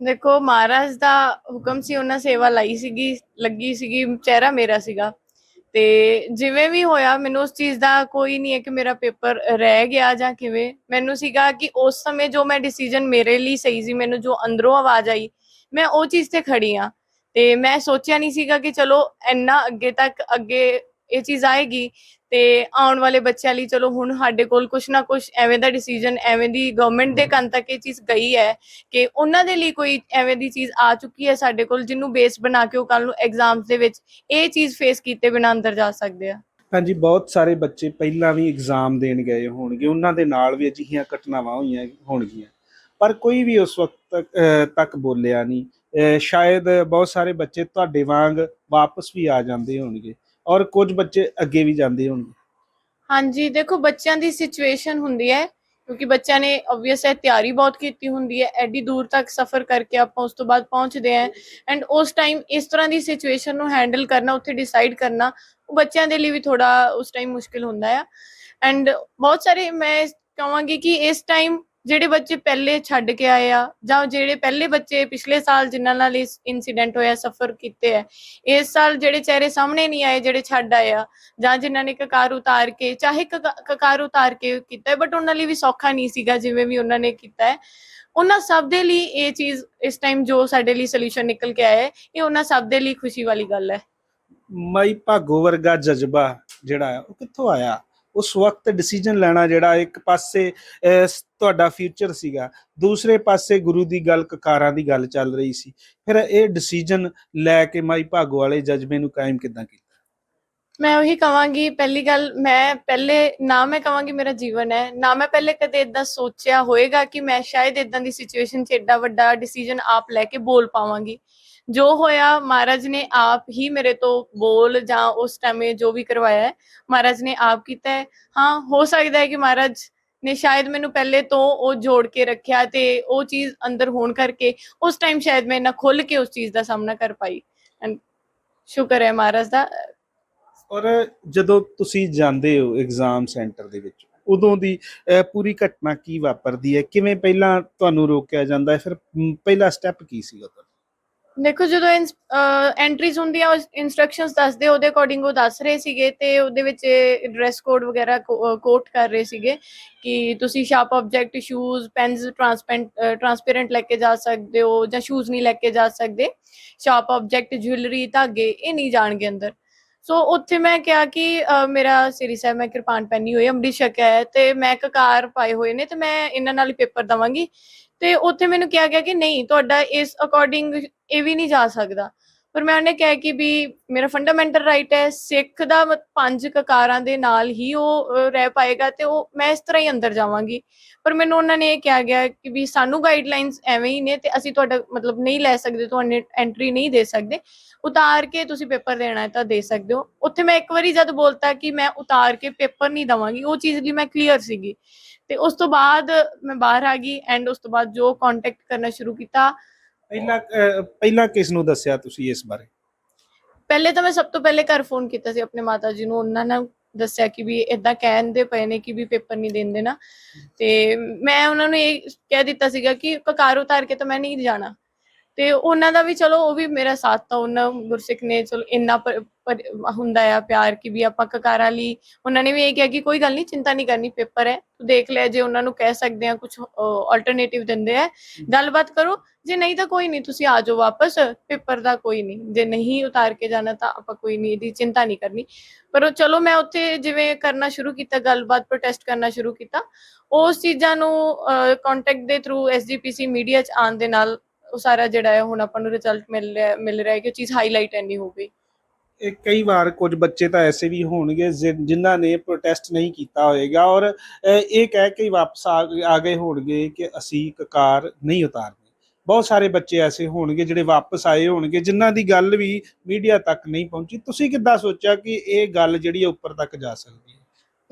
[SPEAKER 2] ਦੇਖੋ, ਮਹਾਰਾਜ ਦਾ ਹੁਕਮ ਸੀ, ਉਹਨਾਂ ਸੇਵਾ ਲਈ ਸੀਗੀ, ਲੱਗੀ ਸੀਗੀ, ਚਿਹਰਾ ਮੇਰਾ ਸੀਗਾ। ਤੇ ਜਿਵੇਂ ਵੀ ਹੋਇਆ, ਮੈਨੂੰ ਉਸ ਚੀਜ਼ ਦਾ ਕੋਈ ਨਹੀਂ ਹੈ ਕਿ ਮੇਰਾ ਪੇਪਰ ਰਹਿ ਗਿਆ ਜਾਂ ਕਿਵੇਂ। ਮੈਨੂੰ ਸੀਗਾ ਕਿ ਉਸ ਸਮੇਂ ਜੋ ਮੈਂ ਡਿਸੀਜਨ ਮੇਰੇ ਲਈ ਸਹੀ ਸੀ, ਮੈਨੂੰ ਜੋ ਅੰਦਰੋਂ ਆਵਾਜ਼ ਆਈ, ਮੈਂ ਉਹ ਚੀਜ਼ ਤੇ ਖੜੀ ਆ ਤੇ ਮੈਂ ਸੋਚਿਆ ਨਹੀਂ ਸੀਗਾ ਕਿ ਚਲੋ, ਇੰਨਾ ਅੱਗੇ ਤੱਕ ਅੱਗੇ ਇਹ ਚੀਜ਼ ਆਏਗੀ ਤੇ ਆਉਣ ਵਾਲੇ ਬੱਚਿਆਂ ਲਈ ਚਲੋ ਹੁਣ ਸਾਡੇ ਕੋਲ ਕੁਛ ਨਾ ਕੁਛ ਐਵੇਂ ਦਾ ਡਿਸੀਜਨ ਐਵੇਂ ਦੀ ਗਵਰਨਮੈਂਟ ਦੇ ਕੰਨ ਤੱਕ ਇਹ ਚੀਜ਼ ਗਈ ਹੈ ਕਿ ਉਹਨਾਂ ਦੇ ਲਈ ਕੋਈ ਐਵੇਂ ਦੀ ਚੀਜ਼ ਆ ਚੁੱਕੀ ਹੈ ਸਾਡੇ ਕੋਲ ਜਿਹਨੂੰ ਬੇਸ ਬਣਾ ਕੇ ਉਹ ਕੱਲ ਨੂੰ ਐਗਜ਼ਾਮਸ ਦੇ ਵਿੱਚ ਇਹ ਚੀਜ਼ ਫੇਸ ਕੀਤੇ ਬਿਨਾਂ ਅੰਦਰ ਜਾ ਸਕਦੇ ਆ।
[SPEAKER 1] ਹਾਂਜੀ ਬਹੁਤ ਸਾਰੇ ਬੱਚੇ ਪਹਿਲਾਂ ਵੀ ਐਗਜ਼ਾਮ ਦੇਣ ਗਏ ਹੋਣਗੇ ਉਹਨਾਂ ਦੇ ਨਾਲ ਵੀ ਅਜਿਹੀਆਂ ਘਟਨਾਵਾਂ ਹੋਈਆਂ ਹੋਣਗੀਆਂ। ਪਰ ਕੋਈ ਵੀ ਉਸ ਵਕਤ ਤੱਕ, ਬੋਲਿਆ ਨਹੀਂ। ਸ਼ਾਇਦ ਬਹੁਤ ਸਾਰੇ ਬੱਚੇ ਤੁਹਾਡੇ ਵਾਂਗ ਵਾਪਸ ਵੀ ਆ ਜਾਂਦੇ ਹੋਣਗੇ। ਔਰ ਕੁਝ ਬੱਚੇ ਅੱਗੇ ਵੀ ਜਾਂਦੇ ਹੋਣਗੇ।
[SPEAKER 2] ਹਾਂਜੀ, ਦੇਖੋ ਬੱਚਿਆਂ ਦੀ ਸਿਚੁਏਸ਼ਨ ਹੁੰਦੀ ਹੈ, ਕਿਉਂਕਿ ਬੱਚਿਆਂ ਨੇ ਆਬਵੀਅਸ ਹੈ ਤਿਆਰੀ ਬਹੁਤ ਕੀਤੀ ਹੁੰਦੀ ਹੈ, ਐਡੀ ਦੂਰ ਤੱਕ ਸਫ਼ਰ ਕਰਕੇ ਆਪਾਂ ਉਸ ਤੋਂ ਬਾਅਦ ਪਹੁੰਚਦੇ ਆਂ ਐਂਡ ਉਸ ਟਾਈਮ ਇਸ ਤਰ੍ਹਾਂ ਦੀ ਸਿਚੁਏਸ਼ਨ ਨੂੰ ਹੈਂਡਲ ਕਰਨਾ, ਉੱਥੇ ਡਿਸਾਈਡ ਕਰਨਾ, ਉਹ ਬੱਚਿਆਂ ਦੇ ਲਈ ਵੀ ਥੋੜਾ ਉਸ ਟਾਈਮ ਮੁਸ਼ਕਿਲ ਹੁੰਦਾ ਆ। ਐਂਡ ਬਹੁਤ ਸਾਰੇ ਮੈਂ ਕਹਾਂਗੀ ਕਿ ਇਸ ਟਾਈਮ ਜਿਹੜੇ ਬੱਚੇ ਪਹਿਲੇ ਛੱਡ ਕੇ ਆਏ ਆ ਜਾਂ ਜਿਹੜੇ ਪਹਿਲੇ ਬੱਚੇ ਪਿਛਲੇ ਸਾਲ ਜਿਨ੍ਹਾਂ ਨਾਲ ਇਸ ਇਨਸੀਡੈਂਟ ਹੋਇਆ ਸਫ਼ਰ ਕੀਤੇ ਆ, ਇਸ ਸਾਲ ਜਿਹੜੇ ਚਿਹਰੇ ਸਾਹਮਣੇ ਨਹੀਂ ਆਏ, ਜਿਹੜੇ ਛੱਡ ਆਏ ਆ, ਜਾਂ ਜਿਨ੍ਹਾਂ ਨੇ ਕਕਾਰ ਉਤਾਰ ਕੇ, ਚਾਹੇ ਕਕਾਰ ਉਤਾਰ ਕੇ ਕੀਤਾ ਬਟ ਉਹਨਾਂ ਲਈ ਵੀ ਸੌਖਾ ਨਹੀਂ ਸੀਗਾ ਜਿਵੇਂ ਵੀ ਉਹਨਾਂ ਨੇ ਕੀਤਾ ਹੈ। ਉਹਨਾਂ ਸਭ ਦੇ ਲਈ ਇਹ ਚੀਜ਼ ਇਸ ਟਾਈਮ ਜੋ ਸਾਡੇ ਲਈ ਸੋਲੂਸ਼ਨ ਨਿਕਲ ਕੇ ਆਇਆ ਹੈ, ਇਹ ਉਹਨਾਂ ਸਭ ਦੇ ਲਈ ਖੁਸ਼ੀ ਵਾਲੀ ਗੱਲ ਹੈ।
[SPEAKER 1] ਮਾਈ ਭਾਗੋ ਵਰਗਾ ਜਜ਼ਬਾ ਜਿਹੜਾ ਉਹ ਕਿੱਥੋਂ ਆਇਆ? ਉਸ ਵਕਤ ਡਿਸੀਜਨ ਲੈਣਾ ਜਿਹੜਾ ਇੱਕ ਪਾਸੇ ਤੁਹਾਡਾ ਫਿਊਚਰ ਸੀਗਾ। ਦੂਸਰੇ ਪਾਸੇ ਗੁਰੂ ਦੀ ਗੱਲ, ਕਕਾਰਾਂ ਦੀ ਗੱਲ ਚੱਲ ਰਹੀ ਸੀ। ਫਿਰ ਇਹ ਡਿਸੀਜਨ ਲੈ ਕੇ ਮਾਈ ਭਾਗੋ ਵਾਲੇ ਜਜ਼ਬੇ ਨੂੰ ਕਾਇਮ ਕਿਦਾਂ ਕੀਤਾ?
[SPEAKER 2] ਮੈਂ ਉਹੀ ਕਵਾਂਗੀ, ਪਹਿਲੀ ਗੱਲ ਮੈਂ ਪਹਿਲੇ, ਨਾ ਮੈਂ ਕਵਾਂਗੀ ਮੇਰਾ ਜੀਵਨ ਹੈ, ਨਾ ਮੈਂ ਪਹਿਲੇ ਕਦੇ ਇਦਾਂ ਸੋਚਿਆ ਹੋਏਗਾ ਕਿ ਮੈਂ ਸ਼ਾਇਦ ਇਦਾਂ ਦੀ ਸਿਚੁਏਸ਼ਨ 'ਚ ਏਡਾ ਵੱਡਾ ਡਿਸੀਜਨ ਆਪ ਲੈ ਕੇ ਬੋਲ ਪਾਵਾਂਗੀ। ਜੋ ਹੋਇਆ, ਮਹਾਰਾਜ ਨੇ ਆਪ ਹੀ ਮੇਰੇ ਤੋਂ ਬੋਲ ਜਾਂ ਉਸ ਟਾਈਮੇ ਜੋ ਵੀ ਕਰਵਾਇਆ ਹੈ, ਮਹਾਰਾਜ ਨੇ ਆਪ ਕੀਤਾ ਹੈ। ਹਾਂ, ਹੋ ਸਕਦਾ ਹੈ ਕਿ ਮਹਾਰਾਜ ਨੇ ਸ਼ਾਇਦ ਮੈਨੂੰ ਪਹਿਲੇ ਤੋਂ ਉਹ ਜੋੜ ਕੇ ਰੱਖਿਆ ਤੇ ਉਹ ਚੀਜ਼ ਅੰਦਰ ਹੋਣ ਕਰਕੇ ਉਸ ਟਾਈਮ ਸ਼ਾਇਦ ਮੈਂ ਨਾ ਖੁੱਲ ਕੇ ਉਸ ਚੀਜ਼ ਦਾ ਸਾਹਮਣਾ ਕਰ ਪਾਈ। ਐਂਡ ਸ਼ੁਕਰ ਹੈ ਮਹਾਰਾਜ ਦਾ।
[SPEAKER 1] ਔਰ ਜਦੋਂ ਤੁਸੀਂ ਜਾਂਦੇ ਹੋ ਐਗਜ਼ਾਮ ਸੈਂਟਰ ਦੇ ਵਿੱਚ, ਉਦੋਂ ਦੀ ਪੂਰੀ ਘਟਨਾ ਕੀ ਵਾਪਰਦੀ ਹੈ? ਕਿਵੇਂ ਪਹਿਲਾਂ ਤੁਹਾਨੂੰ ਰੋਕਿਆ ਜਾਂਦਾ ਹੈ? ਫਿਰ ਪਹਿਲਾ ਸਟੈਪ ਕੀ ਸੀ ਤੁਹਾਡਾ?
[SPEAKER 2] ਦੇਖੋ ਜਦੋਂ ਐਂਟਰੀਜ਼ ਹੁੰਦੀਆਂ ਇਨਸਟਰਕਸ਼ਨਸ ਦੱਸਦੇ, ਉਹਦੇ ਅਕੋਰਡਿੰਗ ਉਹ ਦੱਸ ਰਹੇ ਸੀਗੇ ਤੇ ਉਹਦੇ ਵਿੱਚ ਡਰੈਸ ਕੋਡ ਵਗੈਰਾ ਕੋਟ ਕਰ ਰਹੇ ਸੀਗੇ ਕਿ ਤੁਸੀਂ sharp object shoes pens transparent transparent ਲੈ ਕੇ ਜਾ ਸਕਦੇ ਹੋ ਜਾਂ ਸ਼ੂਜ਼ ਨਹੀਂ ਲੈ ਕੇ ਜਾ ਸਕਦੇ। ਸ਼ਾਰਪ ਆਬਜੈਕਟ ਜੁਐਲਰੀ ਧਾਗੇ, ਇਹ ਨਹੀਂ ਜਾਣਗੇ ਅੰਦਰ। ਸੋ ਉੱਥੇ ਮੈਂ ਕਿਹਾ ਕਿ ਮੇਰਾ ਸ੍ਰੀ ਸਾਹਿਬ, ਮੈਂ ਕਿਰਪਾਨ ਪਹਿਨੀ ਹੋਈ, ਅੰਮ੍ਰਿਤ ਛਕਿਆ ਹੈ ਤੇ ਮੈਂ ਕਕਾਰ ਪਾਏ ਹੋਏ ਨੇ ਤੇ ਮੈਂ ਇਹਨਾਂ ਨਾਲ ਹੀ ਪੇਪਰ ਦਵਾਂਗੀ। ਤੇ ਉੱਥੇ ਮੈਨੂੰ ਕਿਹਾ ਗਿਆ ਕਿ ਨਹੀਂ, ਤੁਹਾਡਾ ਇਸ ਅਕੋਰਡਿੰਗ ਇਹ ਵੀ ਨਹੀਂ ਜਾ ਸਕਦਾ। ਪਰ ਮੈਂ ਉਹਨੇ ਕਿਹਾ ਕਿ ਵੀ ਮੇਰਾ ਫੰਡਾਮੈਂਟਲ ਰਾਈਟ ਹੈ, ਸਿੱਖ ਦਾ ਪੰਜ ਕਕਾਰਾਂ ਦੇ ਨਾਲ ਹੀ ਉਹ ਰਹਿ ਪਾਏਗਾ ਤੇ ਉਹ, ਮੈਂ ਇਸ ਤਰ੍ਹਾਂ ਹੀ ਅੰਦਰ ਜਾਵਾਂਗੀ। ਪਰ ਮੈਨੂੰ ਉਹਨਾਂ ਨੇ ਇਹ ਕਿਹਾ ਗਿਆ ਕਿ ਵੀ ਸਾਨੂੰ ਗਾਈਡਲਾਈਨਸ ਐਵੇਂ ਹੀ ਨੇ ਤੇ ਅਸੀਂ ਤੁਹਾਡਾ ਮਤਲਬ ਨਹੀਂ ਲੈ ਸਕਦੇ ਤੁਹਾਨੂੰ ਐਂਟਰੀ ਨਹੀਂ ਦੇ ਸਕਦੇ। ਉਤਾਰ ਕੇ ਤੁਸੀਂ ਪੇਪਰ ਦੇਣਾ ਹੈ ਤਾਂ ਦੇ ਸਕਦੇ ਹੋ। ਉੱਥੇ ਮੈਂ ਇੱਕ ਵਾਰੀ ਜਦ ਬੋਲਤਾ ਕਿ ਮੈਂ ਉਤਾਰ ਕੇ ਪੇਪਰ ਨਹੀਂ ਦਵਾਂਗੀ, ਉਹ ਚੀਜ਼ ਲਈ ਮੈਂ ਕਲੀਅਰ ਸੀਗੀ। ਤੇ ਉਸ ਤੋਂ ਬਾਅਦ ਮੈਂ ਬਾਹਰ ਆ ਗਈ ਐਂਡ ਉਸ ਤੋਂ ਬਾਅਦ ਜੋ ਕੰਟੈਕਟ ਕਰਨਾ ਸ਼ੁਰੂ ਕੀਤਾ
[SPEAKER 1] ਪਹਿਲਾਂ ਅਹ, ਪਹਿਲਾਂ ਕਿਸ ਨੂੰ ਦੱਸਿਆ ਤੁਸੀਂ ਇਸ ਬਾਰੇ?
[SPEAKER 2] ਪਹਿਲੇ ਤਾਂ ਮੈਂ ਸਭ ਤੋਂ ਪਹਿਲੇ ਘਰ ਫੋਨ ਕੀਤਾ ਸੀ ਆਪਣੇ ਮਾਤਾ ਜੀ ਨੂੰ। ਉਹਨਾਂ ਨੇ ਦੱਸਿਆ ਕਿ ਵੀ ਇਦਾਂ ਕਹਿੰਦੇ ਪਏ ਨੇ ਕਿ ਵੀ ਪੇਪਰ ਨਹੀਂ ਦਿੰਦੇ ਨਾ ਤੇ ਮੈਂ ਉਹਨਾਂ ਨੂੰ ਇਹ ਕਹਿ ਦਿੱਤਾ ਸੀਗਾ ਕਿ ਕਕਾਰ ਉਤਾਰ ਕੇ ਤਾਂ ਮੈਂ ਨਹੀਂ ਜਾਣਾ। ਤੇ ਉਹਨਾਂ ਦਾ ਵੀ ਚਲੋ ਉਹ ਵੀ ਮੇਰਾ ਸਾਥ ਤਾਂ ਉਹਨਾਂ ਗੁਰਸਿੱਖ ਨੇ ਚਲੋ ਇੰਨਾ ਹੁੰਦਾ ਆ ਪਿਆਰ ਕਿ ਵੀ ਆਪਾਂ ਕਕਾਰਾਂ ਲਈ ਉਹਨਾਂ ਨੇ ਵੀ ਇਹ ਕਿਹਾ ਕਿ ਕੋਈ ਗੱਲ ਨਹੀਂ ਚਿੰਤਾ ਨਹੀਂ ਕਰਨੀ ਪੇਪਰ ਹੈ ਤੂੰ ਦੇਖ ਲੈ ਜੇ ਉਹਨਾਂ ਨੂੰ ਕਹਿ ਸਕਦੇ ਆ ਕੁਝ ਆਲਟਰਨੇਟਿਵ ਦਿੰਦੇ ਆ ਗੱਲਬਾਤ ਕਰੋ ਜੇ ਨਹੀਂ ਤਾਂ ਕੋਈ ਨਹੀਂ ਤੁਸੀਂ ਆ ਜਾਓ ਵਾਪਸ ਪੇਪਰ ਦਾ ਕੋਈ ਨਹੀਂ ਜੇ ਨਹੀਂ ਉਤਾਰ ਕੇ ਜਾਣਾ ਤਾਂ ਆਪਾਂ ਕੋਈ ਨਹੀਂ ਇਹਦੀ ਚਿੰਤਾ ਨਹੀਂ ਕਰਨੀ। ਪਰ ਉਹ ਚਲੋ ਮੈਂ ਉੱਥੇ ਜਿਵੇਂ ਕਰਨਾ ਸ਼ੁਰੂ ਕੀਤਾ ਗੱਲਬਾਤ ਪ੍ਰੋਟੈਸਟ ਕਰਨਾ ਸ਼ੁਰੂ ਕੀਤਾ ਉਸ ਚੀਜ਼ਾਂ ਨੂੰ ਕੰਟੈਕਟ ਦੇ ਥਰੂ ਐਸਜੀਪੀਸੀ ਮੀਡੀਆ ਚ ਆਉਣ ਦੇ ਨਾਲ ਉਹ ਸਾਰਾ ਜਿਹੜਾ ਹੈ ਹੁਣ ਆਪਾਂ ਨੂੰ ਰਿਜ਼ਲਟ ਮਿਲ ਰਿਹਾ ਮਿਲ ਰਿਹਾ ਹੈ ਕਿ ਉਹ ਚੀਜ਼ ਹਾਈਲਾਈਟ ਐਨੀ ਹੋ ਗਈ।
[SPEAKER 1] ਇਹ ਕਈ ਵਾਰ ਕੁਝ ਬੱਚੇ ਤਾਂ ਐਸੇ ਵੀ ਹੋਣਗੇ ਜਿ- ਜਿਨ੍ਹਾਂ ਨੇ ਪ੍ਰੋਟੈਸਟ ਨਹੀਂ ਕੀਤਾ ਹੋਏਗਾ ਔਰ ਅਹ, ਇਹ ਕਹਿ ਕੇ ਹੀ ਵਾਪਸ ਆ ਗਏ- ਆ ਗਏ ਹੋਣਗੇ ਕਿ ਅਸੀਂ ਕਕਾਰ ਨਹੀਂ ਉਤਾਰਨੀ। ਬਹੁਤ ਸਾਰੇ ਬੱਚੇ ਐਸੇ ਹੋਣਗੇ ਜਿਹੜੇ ਵਾਪਸ ਆਏ ਹੋਣਗੇ ਜਿਨ੍ਹਾਂ ਦੀ ਗੱਲ ਵੀ ਮੀਡੀਆ ਤੱਕ ਨਹੀਂ ਪਹੁੰਚੀ। ਤੁਸੀਂ ਕਿੱਦਾਂ ਸੋਚਿਆ ਕਿ ਇਹ ਗੱਲ ਜਿਹੜੀ ਹੈ ਉੱਪਰ ਤੱਕ ਜਾ ਸਕਦੀ ਹੈ?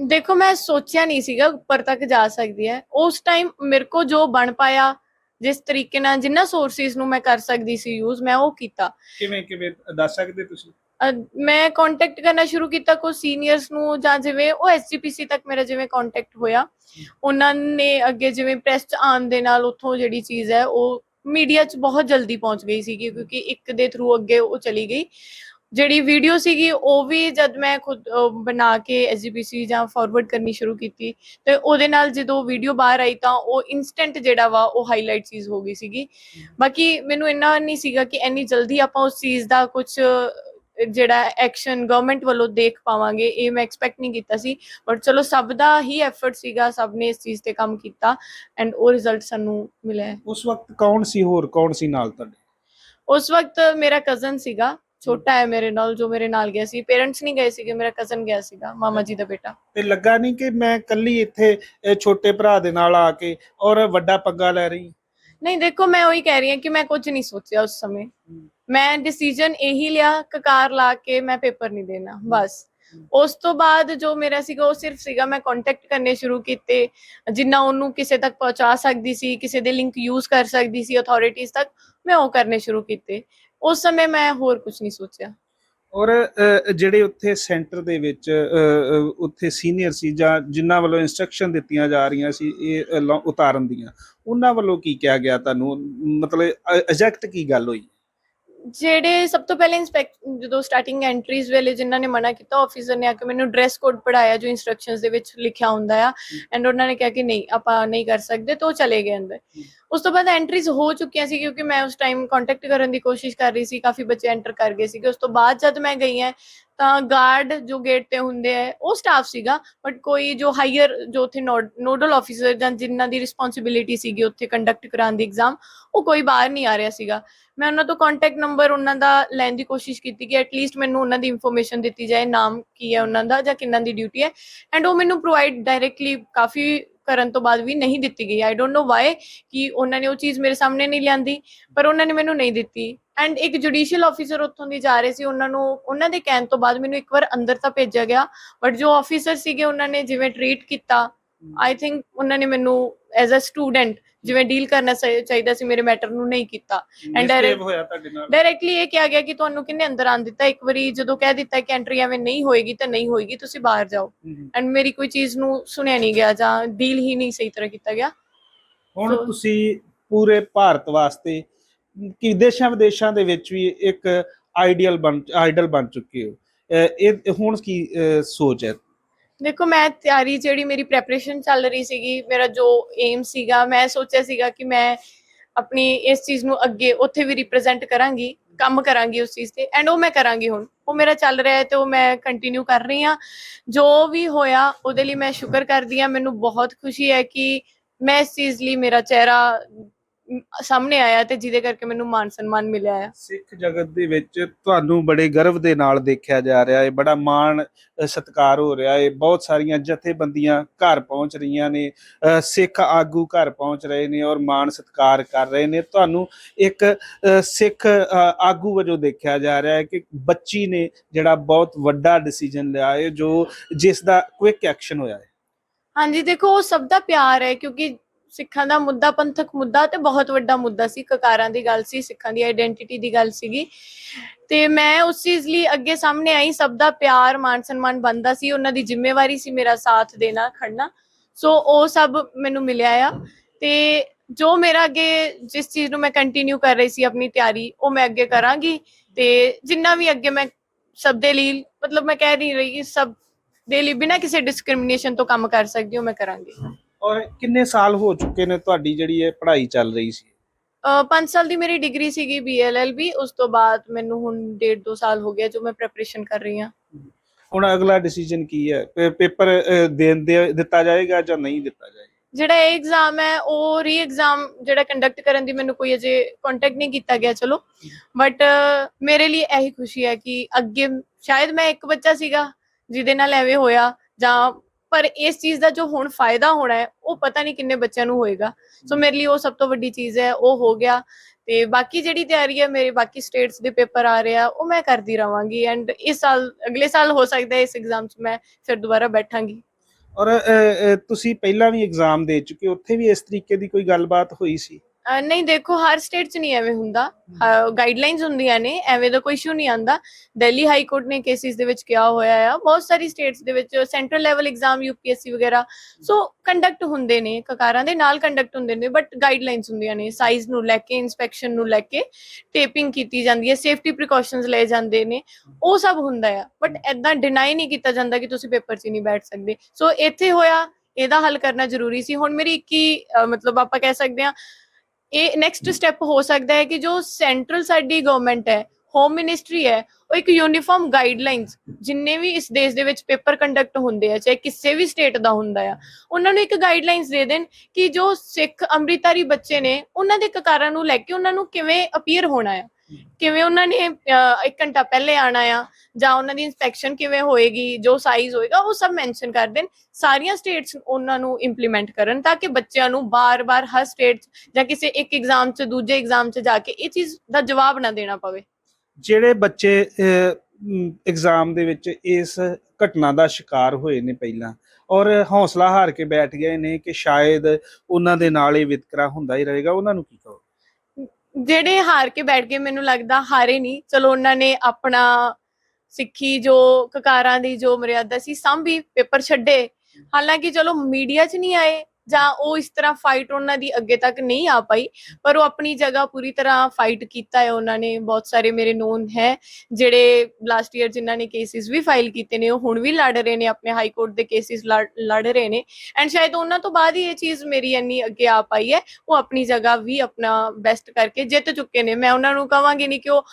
[SPEAKER 2] ਦੇਖੋ ਮੈਂ ਸੋਚਿਆ ਨਹੀਂ ਸੀਗਾ ਉੱਪਰ ਤੱਕ ਜਾ ਸਕਦੀ ਹੈ। ਉਸ ਟਾਈਮ ਮੇਰੇ ਕੋ ਜੋ ਬਣ ਪਾਇਆ ਜਿਸ ਤਰੀਕੇ ਨਾਲ ਜਿੰਨਾ ਸੋਰਸਿਸ ਨੂੰ ਮੈਂ ਕਰ ਸਕਦੀ ਸੀ ਯੂਜ਼ ਮੈਂ ਉਹ ਕੀਤਾ।
[SPEAKER 1] ਕਿਵੇਂ ਕਿਵੇਂ? ਦੱਸ ਸਕਦੇ ਤੁਸੀਂ?
[SPEAKER 2] ਅਹ ਮੈਂ ਕੰਟੈਕਟ ਕਰਨਾ ਸ਼ੁਰੂ ਕੀਤਾ ਕੁਝ ਸੀਨੀਅਰਸ ਨੂੰ ਜਾਂ ਜਿਵੇਂ ਉਹ ਐਸਜੀਪੀਸੀ ਤੱਕ ਮੇਰਾ ਜਿਵੇਂ ਕੰਟੈਕਟ ਹੋਇਆ। ਉਹਨਾਂ ਨੇ ਅੱਗੇ ਜਿਵੇਂ ਪ੍ਰੈਸ ਚ ਆਉਣ ਦੇ ਨਾਲ ਉੱਥੋਂ ਜਿਹੜੀ ਚੀਜ਼ ਹੈ ਉਹ ਮੀਡੀਆ 'ਚ ਬਹੁਤ ਜਲਦੀ ਪਹੁੰਚ ਗਈ ਸੀਗੀ ਕਿਉਂਕਿ ਇੱਕ ਦੇ ਥਰੂ ਅੱਗੇ ਉਹ ਚਲੀ ਗਈ। ਜਿਹੜੀ ਵੀਡੀਓ ਸੀਗੀ ਉਹ ਵੀ ਜਦ ਮੈਂ ਖੁਦ ਅਹ, ਬਣਾ ਕੇ ਐਸਜੀਪੀਸੀ ਜਾਂ ਫਾਰਵਰਡ ਕਰਨੀ ਸ਼ੁਰੂ ਕੀਤੀ ਤੇ ਉਹਦੇ ਨਾਲ ਜਦੋਂ ਵੀਡੀਓ ਬਾਹਰ ਆਈ ਤਾਂ ਉਹ ਇਨਸਟੈਂਟ ਜਿਹੜਾ ਵਾ ਉਹ ਹਾਈਲਾਈਟ ਚੀਜ਼ ਹੋ ਗਈ ਸੀਗੀ। ਬਾਕੀ ਮੈਨੂੰ ਇੰਨਾ ਨਹੀਂ ਸੀਗਾ ਕਿ ਇੰਨੀ ਜਲਦੀ ਆਪਾਂ ਉਸ ਚੀਜ਼ ਦਾ ਕੁਝ ਜਿਹੜਾ ਐਕਸ਼ਨ ਗਵਰਨਮੈਂਟ ਵੱਲੋਂ ਦੇਖ ਪਾਵਾਂਗੇ ਇਹ ਮੈਂ ਐਕਸਪੈਕਟ ਨਹੀਂ ਕੀਤਾ ਸੀ। ਬਟ ਚਲੋ ਸਭ ਦਾ ਹੀ ਐਫਰਟ ਸੀਗਾ ਸਭ ਨੇ ਇਸ ਚੀਜ਼ ਤੇ ਕੰਮ ਕੀਤਾ ਐਂਡ ਉਹ ਰਿਜ਼ਲਟ ਸਾਨੂੰ ਮਿਲਿਆ। ਹੈ।
[SPEAKER 1] ਉਸ ਵਕਤ ਕੌਣ ਸੀ ਹੋਰ ਕੌਣ ਸੀ ਨਾਲ ਤੁਹਾਡੇ?
[SPEAKER 2] ਉਸ ਵਕਤ ਮੇਰਾ ਕਜ਼ਨ ਸੀਗਾ ਛੋਟਾ ਹੈ ਮੇਰੇ ਨਾਲ ਜੋ ਮੇਰੇ ਨਾਲ ਗਿਆ ਸੀ। ਪੇਰੈਂਟਸ ਨਹੀਂ ਗਏ ਸੀਗੇ ਮੇਰਾ ਕਜ਼ਨ ਗਿਆ ਸੀਗਾ ਮਾਮਾ ਜੀ ਦਾ ਬੇਟਾ।
[SPEAKER 1] ਤੇ ਲੱਗਾ ਨਹੀਂ ਕਿ ਮੈਂ ਕੱਲੀ ਇੱਥੇ ਛੋਟੇ ਭਰਾ ਦੇ ਨਾਲ ਆ ਕੇ ਔਰ ਵੱਡਾ ਪੱਗਾ ਲੈ ਰਹੀ?
[SPEAKER 2] ਨਹੀਂ ਦੇਖੋ ਮੈਂ ਉਹੀ ਕਹਿ ਰਹੀ ਹਾਂ ਕਿ ਮੈਂ ਕੁਝ ਨਹੀਂ ਸੋਚਿਆ ਉਸ ਸਮੇਂ। ਮੈਂ ਡਿਸੀਜਨ ਇਹੀ ਲਿਆ ਕਕਾਰ ਲਾ ਕੇ ਮੈਂ ਪੇਪਰ ਨਹੀਂ ਦੇਣਾ ਬਸ। ਉਸ ਤੋਂ ਬਾਅਦ ਜੋ ਮੇਰਾ ਸੀਗਾ ਉਹ ਸਿਰਫ ਸੀਗਾ ਮੈਂ ਕੰਟੈਕਟ ਕਰਨੇ ਸ਼ੁਰੂ ਕੀਤੇ। ਜਿੰਨਾ ਉਹਨੂੰ ਕਿਸੇ ਤੱਕ ਪਹੁੰਚਾ ਸਕਦੀ ਸੀ ਕਿਸੇ ਦੇ ਲਿੰਕ ਯੂਜ਼ ਕਰ ਸਕਦੀ ਸੀ ਅਥਾਰਟੀਜ਼ ਤੱਕ ਮੈਂ ਉਹ ਕਰਨੇ ਸ਼ੁਰੂ ਕੀਤੇ। ਉਸ ਸਮੇਂ ਮੈਂ ਹੋਰ ਕੁਝ ਨਹੀਂ ਸੋਚਿਆ।
[SPEAKER 1] ਔਰ ਅਹ, ਜਿਹੜੇ ਉੱਥੇ ਸੈਂਟਰ ਦੇ ਵਿੱਚ ਅਹ, ਅਹ, ਉੱਥੇ ਸੀਨੀਅਰ ਸੀ ਜਾਂ ਜਿਨ੍ਹਾਂ ਵੱਲੋਂ ਇਨਸਟਰਕਸ਼ਨ ਦਿੱਤੀਆਂ ਜਾ ਰਹੀਆਂ ਸੀ ਇਹ ਅਹ, ਲਾ- ਉਤਾਰਨ ਦੀਆਂ ਉਹਨਾਂ ਵੱਲੋਂ ਕੀ ਕਿਹਾ ਗਿਆ ਤੁਹਾਨੂੰ? ਮਤਲਬ ਐਗਜ਼ੈਕਟ ਕੀ ਗੱਲ ਹੋਈ?
[SPEAKER 2] ਜਿਹੜੇ ਸਭ ਤੋਂ ਪਹਿਲੇ ਇੰਸਪੈਕਟ ਜਦੋਂ ਸਟਾਰਟਿੰਗ ਐਂਟਰੀਜ਼ ਵੇਲੇ ਜਿਨ੍ਹਾਂ ਨੇ ਮਨਾ ਕੀਤਾ ਆਫੀਸਰ ਨੇ ਆ ਕੇ ਮੈਨੂੰ ਡਰੈਸ ਕੋਡ ਪੜਾਇਆ ਜੋ ਇਨਸਟਰਕਸ਼ਨਸ ਦੇ ਵਿੱਚ ਲਿਖਿਆ ਹੁੰਦਾ ਆ ਐਂਡ ਉਹਨਾਂ ਨੇ ਕਿਹਾ ਕਿ ਨਹੀਂ ਆਪਾਂ ਨਹੀਂ ਕਰ ਸਕਦੇ ਤਾਂ ਉਹ ਚਲੇ ਗਏ ਅੰਦਰ। ਉਸ ਤੋਂ ਬਾਅਦ ਐਂਟਰੀਜ਼ ਹੋ ਚੁੱਕੀਆਂ ਸੀ ਕਿਉਂਕਿ ਮੈਂ ਉਸ ਟਾਈਮ ਕੰਟੈਕਟ ਕਰਨ ਦੀ ਕੋਸ਼ਿਸ਼ ਕਰ ਰਹੀ ਸੀ ਕਾਫੀ ਬੱਚੇ ਐਂਟਰ ਕਰ ਗਏ ਸੀਗੇ। ਉਸ ਤੋਂ ਬਾਅਦ ਜਦ ਮੈਂ ਗਈ ਹਾਂ ਤਾਂ ਗਾਰਡ ਜੋ ਗੇਟ ਤੇ ਹੁੰਦੇ ਆ, ਉਹ ਸਟਾਫ ਸੀਗਾ ਬਟ ਕੋਈ ਜੋ ਹਾਇਰ ਜੋ ਉੱਥੇ ਨੋਡਲ ਆਫੀਸਰ ਜਾਂ ਜਿਨ੍ਹਾਂ ਦੀ ਰਿਸਪੌਂਸਿਬਿਲਿਟੀ ਸੀਗੀ ਉੱਥੇ ਕੰਡਕਟ ਕਰਾਉਣ ਦੀ ਐਗਜ਼ਾਮ ਉਹ ਕੋਈ ਬਾਹਰ ਨਹੀਂ ਆ ਰਿਹਾ ਸੀਗਾ। ਮੈਂ ਉਹਨਾਂ ਤੋਂ ਕੰਟੈਕਟ ਨੰਬਰ ਉਹਨਾਂ ਦਾ ਲੈਣ ਦੀ ਕੋਸ਼ਿਸ਼ ਕੀਤੀ ਕਿ ਐਟਲੀਸਟ ਮੈਨੂੰ ਉਹਨਾਂ ਦੀ ਇਨਫੋਰਮੇਸ਼ਨ ਦਿੱਤੀ ਜਾਏ, ਨਾਮ ਕੀ ਹੈ ਉਹਨਾਂ ਦਾ ਜਾਂ ਕਿੰਨਾਂ ਦੀ ਡਿਊਟੀ ਹੈ ਐਂਡ ਉਹ ਮੈਨੂੰ ਪ੍ਰੋਵਾਈਡ ਡਾਇਰੈਕਟਲੀ ਕਾਫੀ ਕਰਨ ਤੋਂ ਬਾਅਦ ਵੀ ਨਹੀਂ ਦਿੱਤੀ ਗਈ। ਆਈ ਡੋਨਟ ਨੋ ਵਾਈ ਕਿ ਉਹਨਾਂ ਨੇ ਉਹ ਚੀਜ਼ ਮੇਰੇ ਸਾਹਮਣੇ ਨਹੀਂ ਲਿਆਂਦੀ ਪਰ ਉਹਨਾਂ ਨੇ ਮੈਨੂੰ ਨਹੀਂ ਦਿੱਤੀ। ਐਂਡ ਇੱਕ ਜੁਡੀਸ਼ੀਅਲ ਆਫੀਸਰ ਉੱਥੋਂ ਦੀ ਜਾ ਰਹੇ ਸੀ ਉਹਨਾਂ ਨੂੰ ਉਹਨਾਂ ਦੇ ਕਹਿਣ ਤੋਂ ਬਾਅਦ ਮੈਨੂੰ ਇੱਕ ਵਾਰ ਅੰਦਰ ਤਾਂ ਭੇਜਿਆ ਗਿਆ। ਬਟ ਜੋ ਆਫੀਸਰ ਸੀਗੇ ਉਹਨਾਂ ਨੇ ਜਿਵੇਂ ਟਰੀਟ ਕੀਤਾ ਆਈ ਥਿੰਕ ਉਹਨਾਂ ਨੇ ਮੈਨੂੰ ਐਜ਼ ਅ ਸਟੂਡੈਂਟ ਜਿਵੇਂ ਡੀਲ ਕਰਨਾ ਚਾਹੀ- ਚਾਹੀਦਾ ਸੀ ਮੇਰੇ ਮੈਟਰ ਨੂੰ ਨਹੀਂ ਕੀਤਾ। Direct-
[SPEAKER 1] ਮਿਸਟੇਕ ਹੋਇਆ ਤੁਹਾਡੇ ਨਾਲ।
[SPEAKER 2] ਡਾਇਰੈਕਟਲੀ ਇਹ ਕਿਹਾ ਗਿਆ ਕਿ ਤੁਹਾਨੂੰ ਕਿੰਨੇ ਅੰਦਰ ਆਣ ਦਿੱਤਾ? ਇੱਕ ਵਾਰੀ ਜਦੋਂ ਕਹਿ ਦਿੱਤਾ ਕਿ ਐਂਟਰੀ ਐਵੇਂ ਨਹੀਂ ਹੋਏਗੀ ਤਾਂ ਨਹੀਂ ਹੋਏਗੀ ਤੁਸੀਂ ਬਾਹਰ ਜਾਓ।
[SPEAKER 1] ਹਮ।
[SPEAKER 2] ਐਂਡ ਮੇਰੀ ਕੋਈ ਚੀਜ਼ ਨੂੰ ਸੁਣਿਆ ਨਹੀਂ ਗਿਆ ਜਾਂ ਡੀਲ ਹੀ ਨਹੀਂ ਸਹੀ ਤਰ੍ਹਾਂ ਕੀਤਾ ਗਿਆ।
[SPEAKER 1] ਹੁਣ
[SPEAKER 2] ਸੋ-
[SPEAKER 1] ਤੁਸੀਂ ਪੂਰੇ ਭਾਰਤ ਵਾਸਤੇ ਕਿ ਵਿਦੇਸ਼ਾਂ ਵਿਦੇਸ਼ਾਂ ਦੇ ਵਿੱਚ ਵੀ ਇੱਕ ਆਈਡੀਅਲ ਬਣ ਆਈਡਲ ਬਣ ਚੁੱਕੇ ਹੋ। ਅਹ ਇਹ ਹੁਣ ਕੀ ਅਹ ਸੋਚ ਹੈ?
[SPEAKER 2] ਦੇਖੋ, ਮੈਂ ਤਿਆਰੀ ਜਿਹੜੀ ਮੇਰੀ ਪ੍ਰੈਪਰੇਸ਼ਨ ਚੱਲ ਰਹੀ ਸੀਗੀ, ਮੇਰਾ ਜੋ ਏਮ ਸੀਗਾ, ਮੈਂ ਸੋਚਿਆ ਸੀਗਾ ਕਿ ਮੈਂ ਆਪਣੀ ਇਸ ਚੀਜ਼ ਨੂੰ ਅੱਗੇ ਉੱਥੇ ਵੀ ਰਿਪਰੈਜ਼ੈਂਟ ਕਰਾਂਗੀ, ਕੰਮ ਕਰਾਂਗੀ ਉਸ ਚੀਜ਼ ਤੇ ਐਂਡ ਉਹ ਮੈਂ ਕਰਾਂਗੀ ਹੁਣ। ਉਹ ਮੇਰਾ ਚੱਲ ਰਿਹਾ ਹੈ ਤੇ ਉਹ ਮੈਂ ਕੰਟੀਨਿਊ ਕਰ ਰਹੀ ਹਾਂ। ਜੋ ਵੀ ਹੋਇਆ, ਉਹਦੇ ਲਈ ਮੈਂ ਸ਼ੁਕਰ ਕਰਦੀ ਹਾਂ। ਮੈਨੂੰ ਬਹੁਤ ਖੁਸ਼ੀ ਹੈ ਕਿ ਮੈਂ ਇਸ ਚੀਜ਼ ਲਈ ਮੇਰਾ ਚਿਹਰਾ ਸਾਹਮਣੇ ਆਇਆ ਤੇ ਜਿਹਦੇ ਕਰਕੇ ਮੈਨੂੰ ਮਾਨ ਸਨਮਾਨ ਮਿਲਿਆ ਹੈ
[SPEAKER 1] ਸਿੱਖ ਜਗਤ ਦੇ ਵਿੱਚ ਤੁਹਾਨੂੰ ਬੜੇ ਗਰਵ ਦੇ ਨਾਲ ਦੇਖਿਆ ਜਾ ਰਿਹਾ ਹੈ ਬੜਾ ਮਾਣ ਸਤਿਕਾਰ ਹੋ ਰਿਹਾ ਹੈ ਬਹੁਤ ਸਾਰੀਆਂ ਜਥੇਬੰਦੀਆਂ ਘਰ ਪਹੁੰਚ ਰਹੀਆਂ ਨੇ ਸਿੱਖ ਆਗੂ ਘਰ ਪਹੁੰਚ ਰਹੇ ਨੇ ਔਰ ਮਾਣ ਸਤਿਕਾਰ ਕਰ ਰਹੇ ਨੇ। ਤੁਹਾਨੂੰ ਇੱਕ ਸਿੱਖ ਆਗੂ ਵਜੋਂ ਦੇਖਿਆ ਜਾ ਰਿਹਾ ਹੈ ਕਿ ਬੱਚੀ ਨੇ ਜਿਹੜਾ ਬਹੁਤ ਵੱਡਾ ਡਿਸੀਜਨ ਲਿਆ ਹੈ ਜੋ ਜਿਸ ਦਾ ਕੁਇਕ ਐਕਸ਼ਨ ਹੋਇਆ ਹੈ।
[SPEAKER 2] ਹਾਂਜੀ ਦੇਖੋ ਉਹ ਸਭ ਦਾ ਪਿਆਰ ਹੈ ਕਿਉਂਕਿ ਸਿੱਖਾਂ ਦਾ ਮੁੱਦਾ, ਪੰਥਕ ਮੁੱਦਾ ਤੇ ਬਹੁਤ ਵੱਡਾ ਮੁੱਦਾ ਸੀ, ਕਕਾਰਾਂ ਦੀ ਗੱਲ ਸੀ, ਸਿੱਖਾਂ ਦੀ ਆਇਡੈਂਟੀਟੀ ਦੀ ਗੱਲ ਸੀਗੀ। ਤੇ ਮੈਂ ਉਸ ਚੀਜ਼ ਲਈ ਅੱਗੇ ਸਾਹਮਣੇ ਆਈ, ਸਭ ਦਾ ਪਿਆਰ ਮਾਨ ਸਨਮਾਨ ਬੰਦਾ ਸੀ, ਉਹਨਾਂ ਦੀ ਜ਼ਿੰਮੇਵਾਰੀ ਸੀ ਮੇਰਾ ਸਾਥ ਦੇਣਾ, ਖੜਨਾ। ਸੋ ਉਹ ਸਭ ਮੈਨੂੰ ਮਿਲਿਆ ਆ। ਤੇ ਜੋ ਮੇਰਾ ਅੱਗੇ ਜਿਸ ਚੀਜ਼ ਨੂੰ ਮੈਂ ਕੰਟੀਨਿਊ ਕਰ ਰਹੀ ਸੀ ਆਪਣੀ ਤਿਆਰੀ, ਉਹ ਮੈਂ ਅੱਗੇ ਕਰਾਂਗੀ। ਤੇ ਜਿੰਨਾ ਵੀ ਅੱਗੇ ਮੈਂ ਸਭ ਦੇ ਲਈ, ਮਤਲਬ ਮੈਂ ਕਹਿ ਨਹੀਂ ਰਹੀ, ਸਭ ਦੇ ਲਈ ਬਿਨਾਂ ਕਿਸੇ ਡਿਸਕ੍ਰਿਮੀਨੇਸ਼ਨ ਤੋਂ ਕੰਮ ਕਰ ਸਕਦੀ ਹਾਂ ਮੈਂ ਕਰਾਂਗੀ।
[SPEAKER 1] ਔਰ ਕਿੰਨੇ ਸਾਲ ਹੋ ਚੁੱਕੇ ਨੇ ਤੁਹਾਡੀ ਜਿਹੜੀ ਇਹ ਪੜ੍ਹਾਈ ਚੱਲ ਰਹੀ ਸੀ?
[SPEAKER 2] 5 ਸਾਲ ਦੀ ਮੇਰੀ ਡਿਗਰੀ ਸੀਗੀ ਬੀਐਲਐਲਬੀ ਉਸ ਤੋਂ ਬਾਅਦ ਮੈਨੂੰ ਹੁਣ ਡੇਢ ਦੋ ਸਾਲ ਹੋ ਗਿਆ ਜੋ ਮੈਂ ਪ੍ਰੈਪਰੇਸ਼ਨ ਕਰ ਰਹੀ ਹਾਂ।
[SPEAKER 1] ਹੁਣ ਅਗਲਾ ਡਿਸੀਜਨ ਕੀ ਹੈ? ਪੇਪਰ ਦੇਣ ਦੇ ਦਿੱਤਾ ਜਾਏਗਾ ਜਾਂ ਨਹੀਂ ਦਿੱਤਾ ਜਾਏਗਾ?
[SPEAKER 2] ਜਿਹੜਾ ਇਹ ਐਗਜ਼ਾਮ ਹੈ ਉਹ ਰੀ ਐਗਜ਼ਾਮ ਜਿਹੜਾ ਕੰਡਕਟ ਕਰਨ ਦੀ ਮੈਨੂੰ ਕੋਈ ਅਜੇ ਕੰਟੈਕਟ ਨਹੀਂ ਕੀਤਾ ਗਿਆ ਚਲੋ। ਬਟ ਮੇਰੇ ਲਈ ਇਹੀ ਖੁਸ਼ੀ ਹੈ ਕਿ ਅੱਗੇ ਸ਼ਾਇਦ ਮੈਂ ਇੱਕ ਬੱਚਾ ਸੀਗਾ ਜਿਹਦੇ ਨਾਲ ਐਵੇਂ ਹੋਇਆ ਜਾਂ ਪਰ ਇਸ ਚੀਜ਼ ਦਾ ਜੋ ਹੁਣ ਫਾਇਦਾ ਹੋਣਾ ਹੈ ਉਹ ਪਤਾ ਨਹੀਂ ਕਿੰਨੇ ਬੱਚਿਆਂ ਨੂੰ ਹੋਏਗਾ। ਸੋ ਮੇਰੇ ਲਈ ਉਹ ਸਭ ਤੋਂ ਵੱਡੀ ਚੀਜ਼ ਹੈ ਉਹ ਹੋ ਗਿਆ। ਤੇ ਬਾਕੀ ਜਿਹੜੀ ਤਿਆਰੀ ਹੈ ਮੇਰੇ ਬਾਕੀ ਸਟੇਟਸ ਦੇ ਪੇਪਰ ਆ ਰਹੇ ਆ ਉਹ ਮੈਂ ਕਰਦੀ ਰਵਾਂਗੀ ਐਂਡ ਇਸ ਸਾਲ ਅਗਲੇ ਸਾਲ ਹੋ ਸਕਦਾ ਹੈ ਇਸ ਐਗਜ਼ਾਮ 'ਚ ਮੈਂ ਫਿਰ ਦੁਬਾਰਾ ਬੈਠਾਂਗੀ।
[SPEAKER 1] ਔਰ ਤੁਸੀਂ ਪਹਿਲਾਂ ਵੀ ਐਗਜ਼ਾਮ ਦੇ ਚੁੱਕੇ ਉੱਥੇ ਵੀ ਇਸ ਤਰੀਕੇ ਦੀ ਕੋਈ ਗੱਲਬਾਤ ਹੋਈ ਸੀ?
[SPEAKER 2] ਅਹ ਨਹੀਂ ਦੇਖੋ ਹਰ ਸਟੇਟ 'ਚ ਨਹੀਂ ਐਵੇਂ ਹੁੰਦਾ। ਗਾਈਡਲਾਈਨਸ ਹੁੰਦੀਆਂ ਨੇ ਐਵੇਂ ਦਾ ਕੋਈ ਇਸ਼ੂ ਨਹੀਂ ਆਂਦਾ। ਦਿੱਲੀ ਹਾਈ ਕੋਰਟ ਨੇ ਕੇਸਿਸ ਦੇ ਵਿੱਚ ਕਿਹਾ ਹੋਇਆ ਆ। ਬਹੁਤ ਸਾਰੀ ਸਟੇਟਸ ਦੇ ਵਿੱਚ ਸੈਂਟਰਲ ਲੈਵਲ ਐਗਜ਼ਾਮ ਯੂਪੀਐਸਸੀ ਵਗੈਰਾ ਸੋ ਕੰਡਕਟ ਹੁੰਦੇ ਨੇ ਕਕਾਰਾਂ ਦੇ ਨਾਲ ਕੰਡਕਟ ਹੁੰਦੇ ਨੇ ਬਟ ਗਾਈਡਲਾਈਨਸ ਹੁੰਦੀਆਂ ਨੇ। ਸਾਈਜ਼ ਨੂੰ ਲੈ ਕੇ ਇਨਸਪੈਕਸ਼ਨ ਨੂੰ ਲੈ ਕੇ ਟੇਪਿੰਗ ਕੀਤੀ ਜਾਂਦੀ ਹੈ ਸੇਫਟੀ ਪ੍ਰੀਕਾਸ਼ਨਸ ਲਏ ਜਾਂਦੇ ਨੇ। ਉਹ ਸਭ ਹੁੰਦਾ ਆ। ਬਟ ਐਦਾਂ ਡਿਨਾਈ ਨਹੀਂ ਕੀਤਾ ਜਾਂਦਾ ਕਿ ਤੁਸੀਂ ਪੇਪਰ 'ਚ ਹੀ ਨਹੀਂ ਬੈਠ ਸਕਦੇ। ਸੋ ਇੱਥੇ ਹੋਇਆ ਇਹਦਾ ਹੱਲ ਕਰਨਾ ਜ਼ਰੂਰੀ ਸੀ। ਹੁਣ ਮੇਰੀ ਇੱਕ ਹੀ ਅਹ, ਮਤਲਬ ਆਪਾਂ ਕਹਿ ਸਕਦੇ ਹਾਂ ਇਹ ਨੈਕਸਟ ਸਟੈਪ ਹੋ ਸਕਦਾ ਹੈ ਕਿ ਜੋ ਸੈਂਟਰਲ ਸਾਡੀ ਗਵਰਨਮੈਂਟ ਹੈ ਹੋਮ ਮਿਨਿਸਟਰੀ ਹੈ, ਉਹ ਇੱਕ ਯੂਨੀਫਾਰਮ ਗਾਈਡਲਾਈਨਸ ਜਿੰਨੇ ਵੀ ਇਸ ਦੇਸ਼ ਦੇ ਵਿੱਚ ਪੇਪਰ ਕੰਡਕਟ ਹੁੰਦੇ ਆ, ਚਾਹੇ ਕਿਸੇ ਵੀ ਸਟੇਟ ਦਾ ਹੁੰਦਾ ਆ, ਉਹਨਾਂ ਨੂੰ ਇੱਕ ਗਾਈਡਲਾਈਨਸ ਦੇ ਦੇਣ ਕਿ ਜੋ ਸਿੱਖ ਅੰਮ੍ਰਿਤਧਾਰੀ ਬੱਚੇ ਨੇ, ਉਹਨਾਂ ਦੇ ਕਕਾਰਾਂ ਨੂੰ ਲੈ ਕੇ ਉਹਨਾਂ ਨੂੰ ਕਿਵੇਂ ਅਪੀਅਰ ਹੋਣਾ ਆ। ਕਿਵੇਂ ਉਹਨਾਂ ਨੇ ਅਹ, ਘੰਟਾ ਪਹਿਲੇ ਆਣਾ ਆ ਜਾਂ ਉਹਨਾਂ ਦੀ ਇਨਸਪੈਕਸ਼ਨ ਕਿਵੇਂ ਹੋਏਗੀ ਜੋ ਸਾਈਜ਼ ਹੋਏਗਾ ਉਹ ਸਭ ਮੈਂਸ਼ਨ ਕਰ ਦੇਣ। ਸਾਰੀਆਂ ਸਟੇਟਸ ਉਹਨਾਂ ਨੂੰ ਇੰਪਲੀਮੈਂਟ ਕਰਨ ਤਾਂ ਕਿ ਬੱਚਿਆਂ ਨੂੰ ਬਾਰ-ਬਾਰ ਹਰ ਸਟੇਟ ਜਾਂ ਕਿਸੇ ਇੱਕ ਐਗਜ਼ਾਮ 'ਚ ਦੂਜੇ ਐਗਜ਼ਾਮ 'ਚ ਜਾ ਕੇ ਇਹ ਚੀਜ਼ ਦਾ ਜਵਾਬ ਨਾ ਦੇਣਾ ਪਵੇ।
[SPEAKER 1] ਜਿਹੜੇ ਬੱਚੇ ਐਗਜ਼ਾਮ ਦੇ ਵਿੱਚ ਇਸ ਘਟਨਾ ਦਾ ਸ਼ਿਕਾਰ ਹੋਏ ਨੇ ਪਹਿਲਾਂ ਔਰ ਹੌਸਲਾ ਹਾਰ ਕੇ ਬੈਠ ਗਏ ਨੇ ਕਿ ਸ਼ਾਇਦ ਉਹਨਾਂ ਦੇ ਨਾਲ ਇਹ ਵਿਤਕਰਾ ਹੁੰਦਾ ਹੀ ਰਹੇਗਾ ਉਹਨਾਂ ਨੂੰ ਕੀ ਕਹੋ
[SPEAKER 2] ਜਿਹੜੇ ਹਾਰ ਕੇ ਬੈਠ ਗਏ, ਮੈਨੂੰ ਲੱਗਦਾ ਹਾਰੇ ਨਹੀਂ। ਚਲੋ, ਉਹਨਾਂ ਨੇ ਆਪਣਾ ਸਿੱਖੀ ਜੋ, ਕਕਾਰਾਂ ਦੀ ਜੋ ਮਰਿਆਦਾ ਸੀ, ਸਾਂਭੀ ਪੇਪਰ ਛੱਡੇ। ਹਾਲਾਂਕਿ ਚਲੋ, ਮੀਡੀਆ 'ਚ ਨਹੀਂ ਆਏ। ਜਾਂ ਉਹ ਇਸ ਤਰ੍ਹਾਂ ਫਾਈਟ ਉਹਨਾਂ ਦੀ ਅੱਗੇ ਤੱਕ ਨਹੀਂ ਆ ਪਾਈ, ਪਰ ਉਹ ਆਪਣੀ ਜਗ੍ਹਾ ਪੂਰੀ ਤਰ੍ਹਾਂ ਫਾਈਟ ਕੀਤਾ ਹੈ ਉਹਨਾਂ ਨੇ, ਬਹੁਤ ਸਾਰੇ ਮੇਰੇ ਨੋਨ ਹੈ, ਜਿਹੜੇ ਲਾਸਟ ਈਅਰ ਜਿਨ੍ਹਾਂ ਨੇ ਕੇਸਿਸ ਵੀ ਫਾਈਲ ਕੀਤੇ ਨੇ, ਉਹ ਹੁਣ ਵੀ ਲੜ ਰਹੇ ਨੇ, ਆਪਣੇ ਹਾਈ ਕੋਰਟ ਦੇ ਕੇਸਿਸ ਲੜ ਰਹੇ ਨੇ ਐਂਡ ਸ਼ਾਇਦ ਉਹਨਾਂ ਤੋਂ ਬਾਅਦ ਹੀ ਇਹ ਚੀਜ਼ ਮੇਰੀ ਇੰਨੀ ਅੱਗੇ ਆ ਪਾਈ ਹੈ, ਉਹ ਆਪਣੀ ਜਗ੍ਹਾ ਵੀ ਆਪਣਾ ਬੈਸਟ ਕਰਕੇ ਜਿੱਤ ਚੁੱਕੇ ਨੇ, ਮੈਂ ਉਹਨਾਂ ਨੂੰ ਕਹਾਂਗੀ ਨਹੀਂ ਕਿ ਉਹ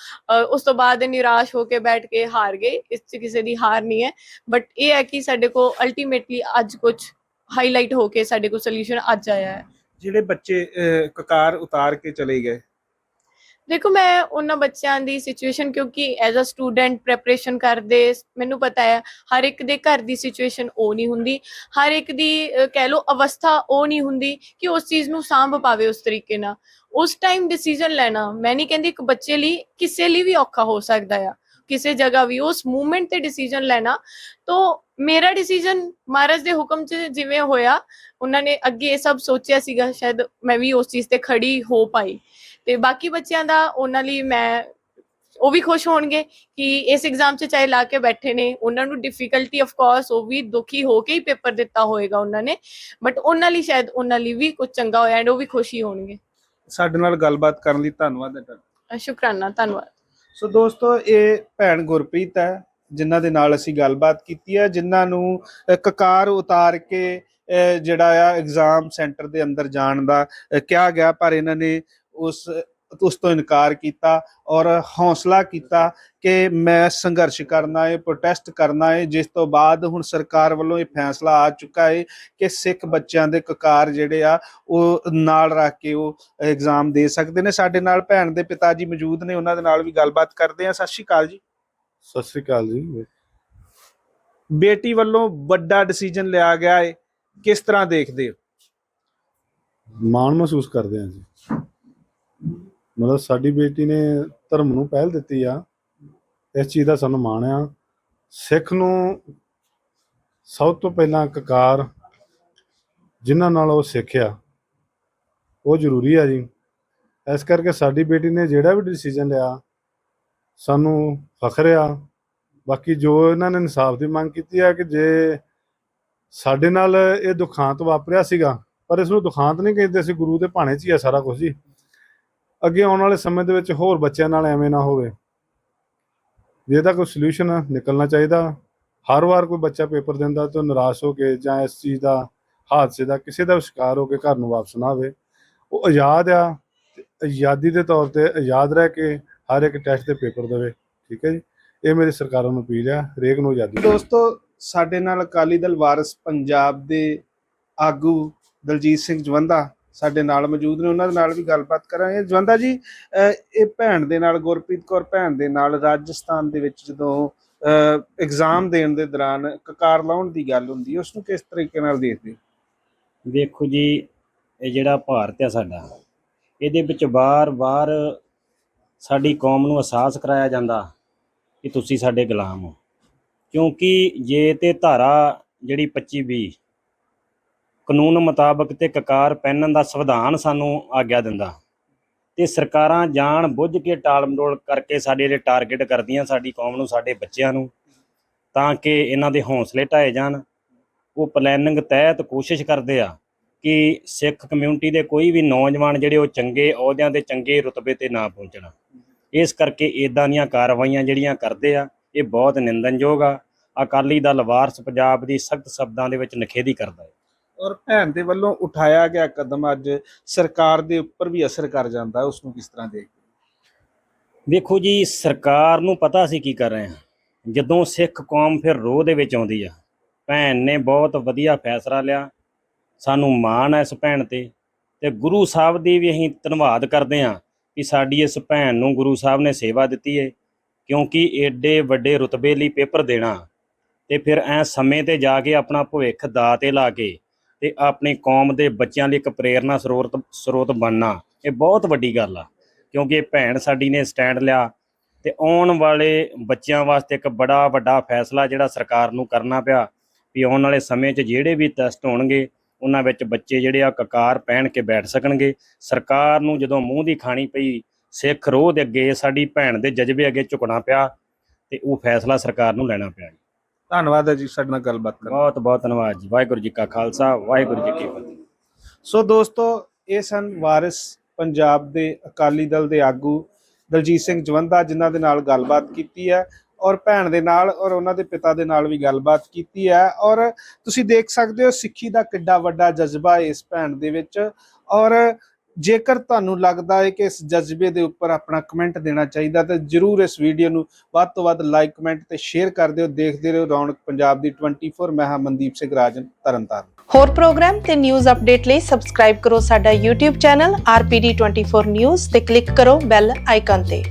[SPEAKER 2] ਉਸ ਤੋਂ ਬਾਅਦ ਨਿਰਾਸ਼ ਹੋ ਕੇ ਬੈਠ ਕੇ ਹਾਰ ਗਏ, ਇਸ 'ਚ ਕਿਸੇ ਦੀ ਹਾਰ ਨਹੀਂ ਹੈ ਬਟ ਇਹ ਹੈ ਕਿ ਸਾਡੇ ਕੋਲ ਅਲਟੀਮੇਟਲੀ ਅੱਜ ਕੁਝ ਹਾਈਲਾਈਟ ਹੋ ਕੇ ਸਾਡੇ ਕੋ ਸੋਲੂਸ਼ਨ ਅੱਜ ਆਇਆ ਹੈ।
[SPEAKER 1] ਜਿਹੜੇ ਬੱਚੇ ਅਹ, ਕਕਾਰ ਉਤਾਰ ਕੇ ਚਲੇ ਗਏ।
[SPEAKER 2] ਦੇਖੋ ਮੈਂ ਉਹਨਾਂ ਬੱਚਿਆਂ ਦੀ ਸਿਚੁਏਸ਼ਨ ਕਿਉਂਕਿ ਐਜ਼ ਅ ਸਟੂਡੈਂਟ ਪ੍ਰੈਪਰੇਸ਼ਨ ਕਰਦੇ ਮੈਨੂੰ ਪਤਾ ਹੈ ਹਰ ਇੱਕ ਦੇ ਘਰ ਦੀ ਸਿਚੁਏਸ਼ਨ ਉਹ ਨਹੀਂ ਹੁੰਦੀ। ਹਰ ਇੱਕ ਦੀ ਅਹ, ਕਹਿ ਲਓ ਅਵਸਥਾ ਉਹ ਨਹੀਂ ਹੁੰਦੀ ਕਿ ਉਸ ਚੀਜ਼ ਨੂੰ ਸਾਂਭ ਪਾਵੇ ਉਸ ਤਰੀਕੇ ਨਾਲ। ਉਸ ਟਾਈਮ ਡਿਸੀਜਨ ਲੈਣਾ ਮੈਂ ਨਹੀਂ ਕਹਿੰਦੀ ਇੱਕ ਬੱਚੇ ਲਈ ਕਿਸੇ ਲਈ ਵੀ ਔਖਾ ਹੋ ਸਕਦਾ ਆ। ਕਿਸੇ ਜਗ੍ਹਾ ਵੀ ਉਸ ਮੂਵਮੈਂਟ ਤੇ ਡਿਸੀਜਨ ਲੈਣਾ। ਤੋਂ ਮੇਰਾ ਡਿਸੀਜਨ ਮਹਾਰਾਜ ਦੇ ਹੁਕਮ 'ਚ ਜਿਵੇਂ ਹੋਇਆ ਉਹਨਾਂ ਨੇ ਅੱਗੇ ਇਹ ਸਭ ਸੋਚਿਆ ਸੀਗਾ ਸ਼ਾਇਦ ਮੈਂ ਵੀ ਉਸ ਚੀਜ਼ ਤੇ ਖੜੀ ਹੋ ਪਾਈ। ਤੇ ਬਾਕੀ ਬੱਚਿਆਂ ਦਾ ਉਹਨਾਂ ਲਈ ਮੈਂ ਉਹ ਵੀ ਖੁਸ਼ ਹੋਣਗੇ ਕਿ ਇਸ ਐਗਜ਼ਾਮ 'ਚ ਚਾਹੇ ਲਾ ਕੇ ਬੈਠੇ ਨੇ ਉਹਨਾਂ ਨੂੰ ਡਿਫਿਕਲਟੀ ਆਫ ਕੋਰਸ ਉਹ ਵੀ ਦੁਖੀ ਹੋ ਕੇ ਹੀ ਪੇਪਰ ਦਿੱਤਾ ਹੋਏਗਾ ਉਹਨਾਂ ਨੇ। ਬਟ ਉਹਨਾਂ ਲਈ ਸ਼ਾਇਦ ਉਹਨਾਂ ਲਈ ਵੀ ਕੁਝ ਚੰਗਾ ਹੋਇਆ ਐਂਡ ਉਹ ਵੀ ਖੁਸ਼ੀ ਹੋਣਗੇ।
[SPEAKER 1] ਸਾਡੇ ਨਾਲ ਗੱਲਬਾਤ ਕਰਨ ਲਈ ਧੰਨਵਾਦ ਤੁਹਾਡਾ।
[SPEAKER 2] ਸ਼ੁਕਰਾਨਾ ਧੰਨਵਾਦ।
[SPEAKER 1] ਸੋ ਦੋਸਤੋ, ਇਹ ਭੈਣ ਗੁਰਪ੍ਰੀਤ ਹੈ, ਜਿਨ੍ਹਾਂ ਦੇ ਨਾਲ ਅਸੀਂ ਗੱਲਬਾਤ ਕੀਤੀ ਹੈ, ਜਿਨ੍ਹਾਂ ਨੂੰ ਕਕਾਰ ਉਤਾਰ ਕੇ ਜਿਹੜਾ ਆ ਐਗਜ਼ਾਮ ਸੈਂਟਰ ਦੇ ਅੰਦਰ ਜਾਣ ਦਾ ਕਿਹਾ ਗਿਆ, ਪਰ ਇਹਨਾਂ ਨੇ ਉਸ ਉਸ ਤੋਂ ਇਨਕਾਰ ਕੀਤਾ ਔਰ ਹੌਸਲਾ ਕੀਤਾ ਕਿ ਮੈਂ ਸੰਘਰਸ਼ ਕਰਨਾ ਹੈ ਪ੍ਰੋਟੈਸਟ ਕਰਨਾ ਹੈ ਜਿਸ ਤੋਂ ਬਾਅਦ ਹੁਣ ਸਰਕਾਰ ਵੱਲੋਂ ਇਹ ਫੈਸਲਾ ਆ ਚੁੱਕਾ ਹੈ ਕਿ ਸਿੱਖ ਬੱਚਿਆਂ ਦੇ ਕਕਾਰ ਜਿਹੜੇ ਆ ਉਹ ਨਾਲ ਰੱਖ ਕੇ ਉਹ ਐਗਜ਼ਾਮ ਦੇ ਸਕਦੇ ਨੇ। ਸਾਡੇ ਨਾਲ ਭੈਣ ਦੇ ਪਿਤਾ ਜੀ ਮੌਜੂਦ ਨੇ ਉਹਨਾਂ ਦੇ ਨਾਲ ਵੀ ਗੱਲਬਾਤ ਕਰਦੇ ਆ ਸਤਿ ਸ਼੍ਰੀ ਅਕਾਲ ਜੀ।
[SPEAKER 3] ਸਤਿ ਸ੍ਰੀ ਅਕਾਲ ਜੀ।
[SPEAKER 1] ਬੇਟੀ ਵੱਲੋਂ ਵੱਡਾ ਡਿਸੀਜਨ ਲਿਆ ਗਿਆ ਹੈ। ਕਿਸ ਤਰ੍ਹਾਂ ਦੇਖਦੇ ਹੋ?
[SPEAKER 3] ਮਾਣ ਮਹਿਸੂਸ ਕਰਦੇ ਹਾਂ ਜੀ। ਮਤਲਬ ਸਾਡੀ ਬੇਟੀ ਨੇ ਧਰਮ ਨੂੰ ਪਹਿਲ ਦਿੱਤੀ ਆ, ਇਸ ਚੀਜ਼ ਦਾ ਸਾਨੂੰ ਮਾਣ ਆ। ਸਿੱਖ ਨੂੰ ਸਭ ਤੋਂ ਪਹਿਲਾਂ ਕਕਾਰ ਜਿਨ੍ਹਾਂ ਨਾਲ ਉਹ ਸਿੱਖਿਆ, ਉਹ ਜ਼ਰੂਰੀ ਆ ਜੀ। ਇਸ ਕਰਕੇ ਸਾਡੀ ਬੇਟੀ ਨੇ ਜਿਹੜਾ ਵੀ ਡਿਸੀਜਨ ਲਿਆ, ਸਾਨੂੰ ਫਖਰ ਆ। ਬਾਕੀ ਜੋ ਇਹਨਾਂ ਨੇ ਇਨਸਾਫ ਦੀ ਮੰਗ ਕੀਤੀ ਆ ਕਿ ਜੇ ਸਾਡੇ ਨਾਲ ਇਹ ਦੁਖਾਂਤ ਵਾਪਰਿਆ ਸੀਗਾ, ਪਰ ਇਸ ਨੂੰ ਦੁਖਾਂਤ ਨਹੀਂ ਕਹਿੰਦੇ ਸੀ ਗੁਰੂ ਦੇ ਭਾਣੇ 'ਚ ਹੀ ਆ ਸਾਰਾ ਕੁਝ ਜੀ। ਅੱਗੇ ਆਉਣ ਵਾਲੇ ਸਮੇਂ ਦੇ ਵਿੱਚ ਹੋਰ ਬੱਚਿਆਂ ਨਾਲ ਐਵੇਂ ਨਾ ਹੋਵੇ। ਜਿਹਦਾ ਕੋਈ ਸੋਲੂਸ਼ਨ ਨਿਕਲਣਾ ਚਾਹੀਦਾ, ਹਰ ਵਾਰ ਕੋਈ ਬੱਚਾ ਪੇਪਰ ਦਿੰਦਾ ਤਾਂ ਨਿਰਾਸ਼ ਹੋ ਕੇ ਜਾਂ ਇਸ ਚੀਜ਼ ਦਾ ਹਾਦਸੇ ਦਾ ਕਿਸੇ ਦਾ ਸ਼ਿਕਾਰ ਹੋ ਕੇ ਘਰ ਨੂੰ ਵਾਪਸ ਨਾ ਆਵੇ। ਉਹ ਆਜ਼ਾਦ ਆ ਆਜ਼ਾਦੀ ਦੇ ਤੌਰ ਤੇ ਆਜ਼ਾਦ ਰਹਿ ਕੇ ਹਰ ਇੱਕ ਟੈਸਟ ਦੇ ਪੇਪਰ ਦੇਵੇ, ਠੀਕ ਹੈ ਜੀ? ਇਹ ਮੇਰੀ ਸਰਕਾਰਾਂ ਨੂੰ ਅਪੀਲ ਆ, ਹਰੇਕ ਨੂੰ ਆਜ਼ਾਦੀ
[SPEAKER 1] ਦੋਸਤੋ, ਸਾਡੇ ਨਾਲ ਅਕਾਲੀ ਦਲ ਵਾਰਿਸ ਪੰਜਾਬ ਦੇ ਆਗੂ ਦਲਜੀਤ ਸਿੰਘ ਜਵੰਦਾ ਸਾਡੇ ਨਾਲ ਮੌਜੂਦ ਨੇ, ਉਹਨਾਂ ਦੇ ਨਾਲ ਵੀ ਗੱਲਬਾਤ ਕਰਾਂਗੇ। ਜਵੰਦਾ ਜੀ ਇਹ ਭੈਣ ਦੇ ਨਾਲ, ਗੁਰਪ੍ਰੀਤ ਕੌਰ ਭੈਣ ਦੇ ਨਾਲ ਰਾਜਸਥਾਨ ਦੇ ਵਿੱਚ ਜਦੋਂ ਐਗਜ਼ਾਮ ਦੇਣ ਦੇ ਦੌਰਾਨ ਕਕਾਰ ਲਾਉਣ ਦੀ ਗੱਲ ਹੁੰਦੀ ਹੈ ਉਸ ਨੂੰ ਕਿਸ ਤਰੀਕੇ ਨਾਲ ਦੇਖਦੇ
[SPEAKER 4] ਦੇਖੋ ਜੀ, ਇਹ ਜਿਹੜਾ ਭਾਰਤ ਆ ਸਾਡਾ, ਇਹਦੇ ਵਿੱਚ ਬਾਰ-ਬਾਰ ਸਾਡੀ ਕੌਮ ਨੂੰ ਅਹਿਸਾਸ ਕਰਾਇਆ ਜਾਂਦਾ ਕਿ ਤੁਸੀਂ ਸਾਡੇ ਗੁਲਾਮ ਹੋ। ਕਿਉਂਕਿ ਜੇ ਤੇ ਧਾਰਾ ਜਿਹੜੀ 25 20 ਕਾਨੂੰਨ ਮੁਤਾਬਕ ਤੇ ਕਕਾਰ ਪਹਿਨਣ ਦਾ ਸੰਵਿਧਾਨ ਸਾਨੂੰ ਆਗਿਆ ਦਿੰਦਾ। ਤੇ ਸਰਕਾਰਾਂ ਜਾਣ ਬੁੱਝ ਕੇ ਟਾਲਮਟੋਲ ਕਰਕੇ ਸਾਡੇ ਜਿਹੜੇ ਟਾਰਗੇਟ ਕਰਦੀਆਂ ਸਾਡੀ ਕੌਮ ਨੂੰ, ਸਾਡੇ ਬੱਚਿਆਂ ਨੂੰ, ਤਾਂ ਕਿ ਇਹਨਾਂ ਦੇ ਹੌਸਲੇ ਢਾਏ ਜਾਣ। ਉਹ ਪਲੈਨਿੰਗ ਤਹਿਤ ਕੋਸ਼ਿਸ਼ ਕਰਦੇ ਆ ਕਿ ਸਿੱਖ ਕਮਿਊਨਿਟੀ ਦੇ ਕੋਈ ਵੀ ਨੌਜਵਾਨ ਜਿਹੜੇ ਉਹ ਚੰਗੇ ਅਹੁਦਿਆਂ ਦੇ ਚੰਗੇ ਰੁਤਬੇ ਤੇ ਨਾ ਪਹੁੰਚਣ। ਇਸ ਕਰਕੇ ਇਦਾਂ ਦੀਆਂ ਕਾਰਵਾਈਆਂ ਜਿਹੜੀਆਂ ਕਰਦੇ ਆ, ਇਹ ਬਹੁਤ ਨਿੰਦਨਯੋਗ ਆ। ਅਕਾਲੀ ਦਲ ਵਾਰਸ ਪੰਜਾਬ ਦੀ ਸਖਤ ਸ਼ਬਦਾਂ ਦੇ ਵਿੱਚ ਨਿਖੇਧੀ ਕਰਦਾ ਹੈ।
[SPEAKER 1] ਔਰ ਭੈਣ ਦੇ ਵੱਲੋਂ ਉਠਾਇਆ ਗਿਆ ਕਦਮ ਅੱਜ ਸਰਕਾਰ ਦੇ ਉੱਪਰ ਵੀ ਅਸਰ ਕਰ ਜਾਂਦਾ ਹੈ ਉਸ ਨੂੰ ਕਿਸ ਤਰ੍ਹਾਂ ਦੇਖਦੇ
[SPEAKER 4] ਵੇਖੋ ਜੀ, ਸਰਕਾਰ ਨੂੰ ਪਤਾ ਸੀ ਕੀ ਕਰ ਰਹੇ ਆ ਜਦੋਂ ਸਿੱਖ ਕੌਮ ਫਿਰ ਰੋਹ ਦੇ ਵਿੱਚ ਆਉਂਦੀ ਆ। ਭੈਣ ਨੇ ਬਹੁਤ ਵਧੀਆ ਫੈਸਲਾ ਲਿਆ। ਸਾਨੂੰ ਮਾਣ ਹੈ ਇਸ ਭੈਣ ਤੇ। ਤੇ ਗੁਰੂ ਸਾਹਿਬ ਦੀ ਵੀ ਅਸੀਂ ਧੰਨਵਾਦ ਕਰਦੇ ਹਾਂ ਕਿ ਸਾਡੀ ਇਸ ਭੈਣ ਨੂੰ ਗੁਰੂ ਸਾਹਿਬ ਨੇ ਸੇਵਾ ਦਿੱਤੀ ਹੈ ਕਿਉਂਕਿ ਏਡੇ ਵੱਡੇ ਰੁਤਬੇ ਲਈ ਪੇਪਰ ਦੇਣਾ। ਤੇ ਫਿਰ ਐ ਸਮੇਂ ਤੇ ਜਾ ਕੇ ਆਪਣਾ ਭਵਿੱਖ ਦਾ ਤੇ ਲਾ ਕੇ ਤੇ ਆਪਣੀ ਕੌਮ ਦੇ ਬੱਚਿਆਂ ਲਈ ਇੱਕ ਪ੍ਰੇਰਨਾ ਸਰੋਤ ਸਰੋਤ ਬਣਨਾ, ਇਹ ਬਹੁਤ ਵੱਡੀ ਗੱਲ ਆ। ਕਿਉਂਕਿ ਇਹ ਭੈਣ ਸਾਡੀ ਨੇ ਸਟੈਂਡ ਲਿਆ ਤੇ ਆਉਣ ਵਾਲੇ ਬੱਚਿਆਂ ਵਾਸਤੇ ਇੱਕ ਬੜਾ ਵੱਡਾ ਫੈਸਲਾ ਜਿਹੜਾ ਸਰਕਾਰ ਨੂੰ ਕਰਨਾ ਪਿਆ ਵੀ ਆਉਣ ਵਾਲੇ ਸਮੇਂ 'ਚ ਜਿਹੜੇ ਵੀ ਟੈਸਟ ਹੋਣਗੇ, ਉਹਨਾਂ ਵਿੱਚ ਬੱਚੇ ਜਿਹੜੇ ਆ ਕਕਾਰ ਪਹਿਨ ਕੇ ਬੈਠ ਸਕਣਗੇ। ਸਰਕਾਰ ਨੂੰ ਜਦੋਂ ਮੂੰਹ ਦੀ ਖਾਣੀ ਪਈ, ਸਿੱਖ ਰੋਹ ਦੇ ਅੱਗੇ ਸਾਡੀ ਭੈਣ ਦੇ ਜਜ਼ਬੇ ਅੱਗੇ ਝੁਕਣਾ ਪਿਆ ਤੇ ਉਹ ਫੈਸਲਾ ਸਰਕਾਰ ਨੂੰ ਲੈਣਾ ਪਿਆ
[SPEAKER 1] ਧੰਨਵਾਦ ਹੈ ਜੀ ਸਾਡੇ ਨਾਲ ਗੱਲਬਾਤ ਕਰਨ
[SPEAKER 4] ਬਹੁਤ ਬਹੁਤ ਧੰਨਵਾਦ ਜੀ। ਵਾਹਿਗੁਰੂ ਜੀ ਕਾ ਖਾਲਸਾ ਵਾਹਿਗੁਰੂ ਜੀ ਕੀ ਫਤਿਹ।
[SPEAKER 1] ਸੋ ਦੋਸਤੋ ਇਹ ਸਨ ਵਾਰਿਸ ਪੰਜਾਬ ਦੇ ਅਕਾਲੀ ਦਲ ਦੇ ਆਗੂ ਦਲਜੀਤ ਸਿੰਘ ਜਵੰਦਾ ਜਿਨ੍ਹਾਂ ਦੇ ਨਾਲ ਗੱਲਬਾਤ ਕੀਤੀ ਹੈ ਔਰ ਭੈਣ ਦੇ ਨਾਲ ਔਰ ਉਹਨਾਂ ਦੇ ਪਿਤਾ ਦੇ ਨਾਲ ਵੀ ਗੱਲਬਾਤ ਕੀਤੀ ਹੈ ਔਰ ਤੁਸੀਂ ਦੇਖ ਸਕਦੇ ਹੋ ਸਿੱਖੀ ਦਾ ਕਿੱਡਾ ਵੱਡਾ ਜਜ਼ਬਾ ਹੈ ਇਸ ਭੈਣ ਦੇ ਵਿੱਚ ਔਰ ਜੇਕਰ ਤੁਹਾਨੂੰ ਲੱਗਦਾ ਹੈ ਕਿ ਇਸ ਜਜ਼ਬੇ ਦੇ ਉੱਪਰ ਆਪਣਾ ਕਮੈਂਟ ਦੇਣਾ ਚਾਹੀਦਾ, ਤਾਂ ਜਰੂਰ ਇਸ ਵੀਡੀਓ ਨੂੰ ਵੱਧ ਤੋਂ ਵੱਧ ਲਾਈਕ ਕਮੈਂਟ ਤੇ ਸ਼ੇਅਰ ਕਰ ਦਿਓ। ਦੇਖਦੇ ਰਹੋ ਰੌਣਕ ਪੰਜਾਬ ਦੀ 24 ਮੈਂ ਹਾਂ ਮਨਦੀਪ ਸਿੰਘ ਰਾਜਨ, ਤਰਨਤਾਰਨ।
[SPEAKER 5] ਹੋਰ ਪ੍ਰੋਗਰਾਮ ਤੇ ਨਿਊਜ਼ ਅਪਡੇਟ ਲਈ ਸਬਸਕ੍ਰਾਈਬ ਕਰੋ ਸਾਡਾ YouTube ਚੈਨਲ RPD24 News ਤੇ ਕਲਿੱਕ ਕਰੋ ਬੈਲ ਆਈਕਨ ਤੇ।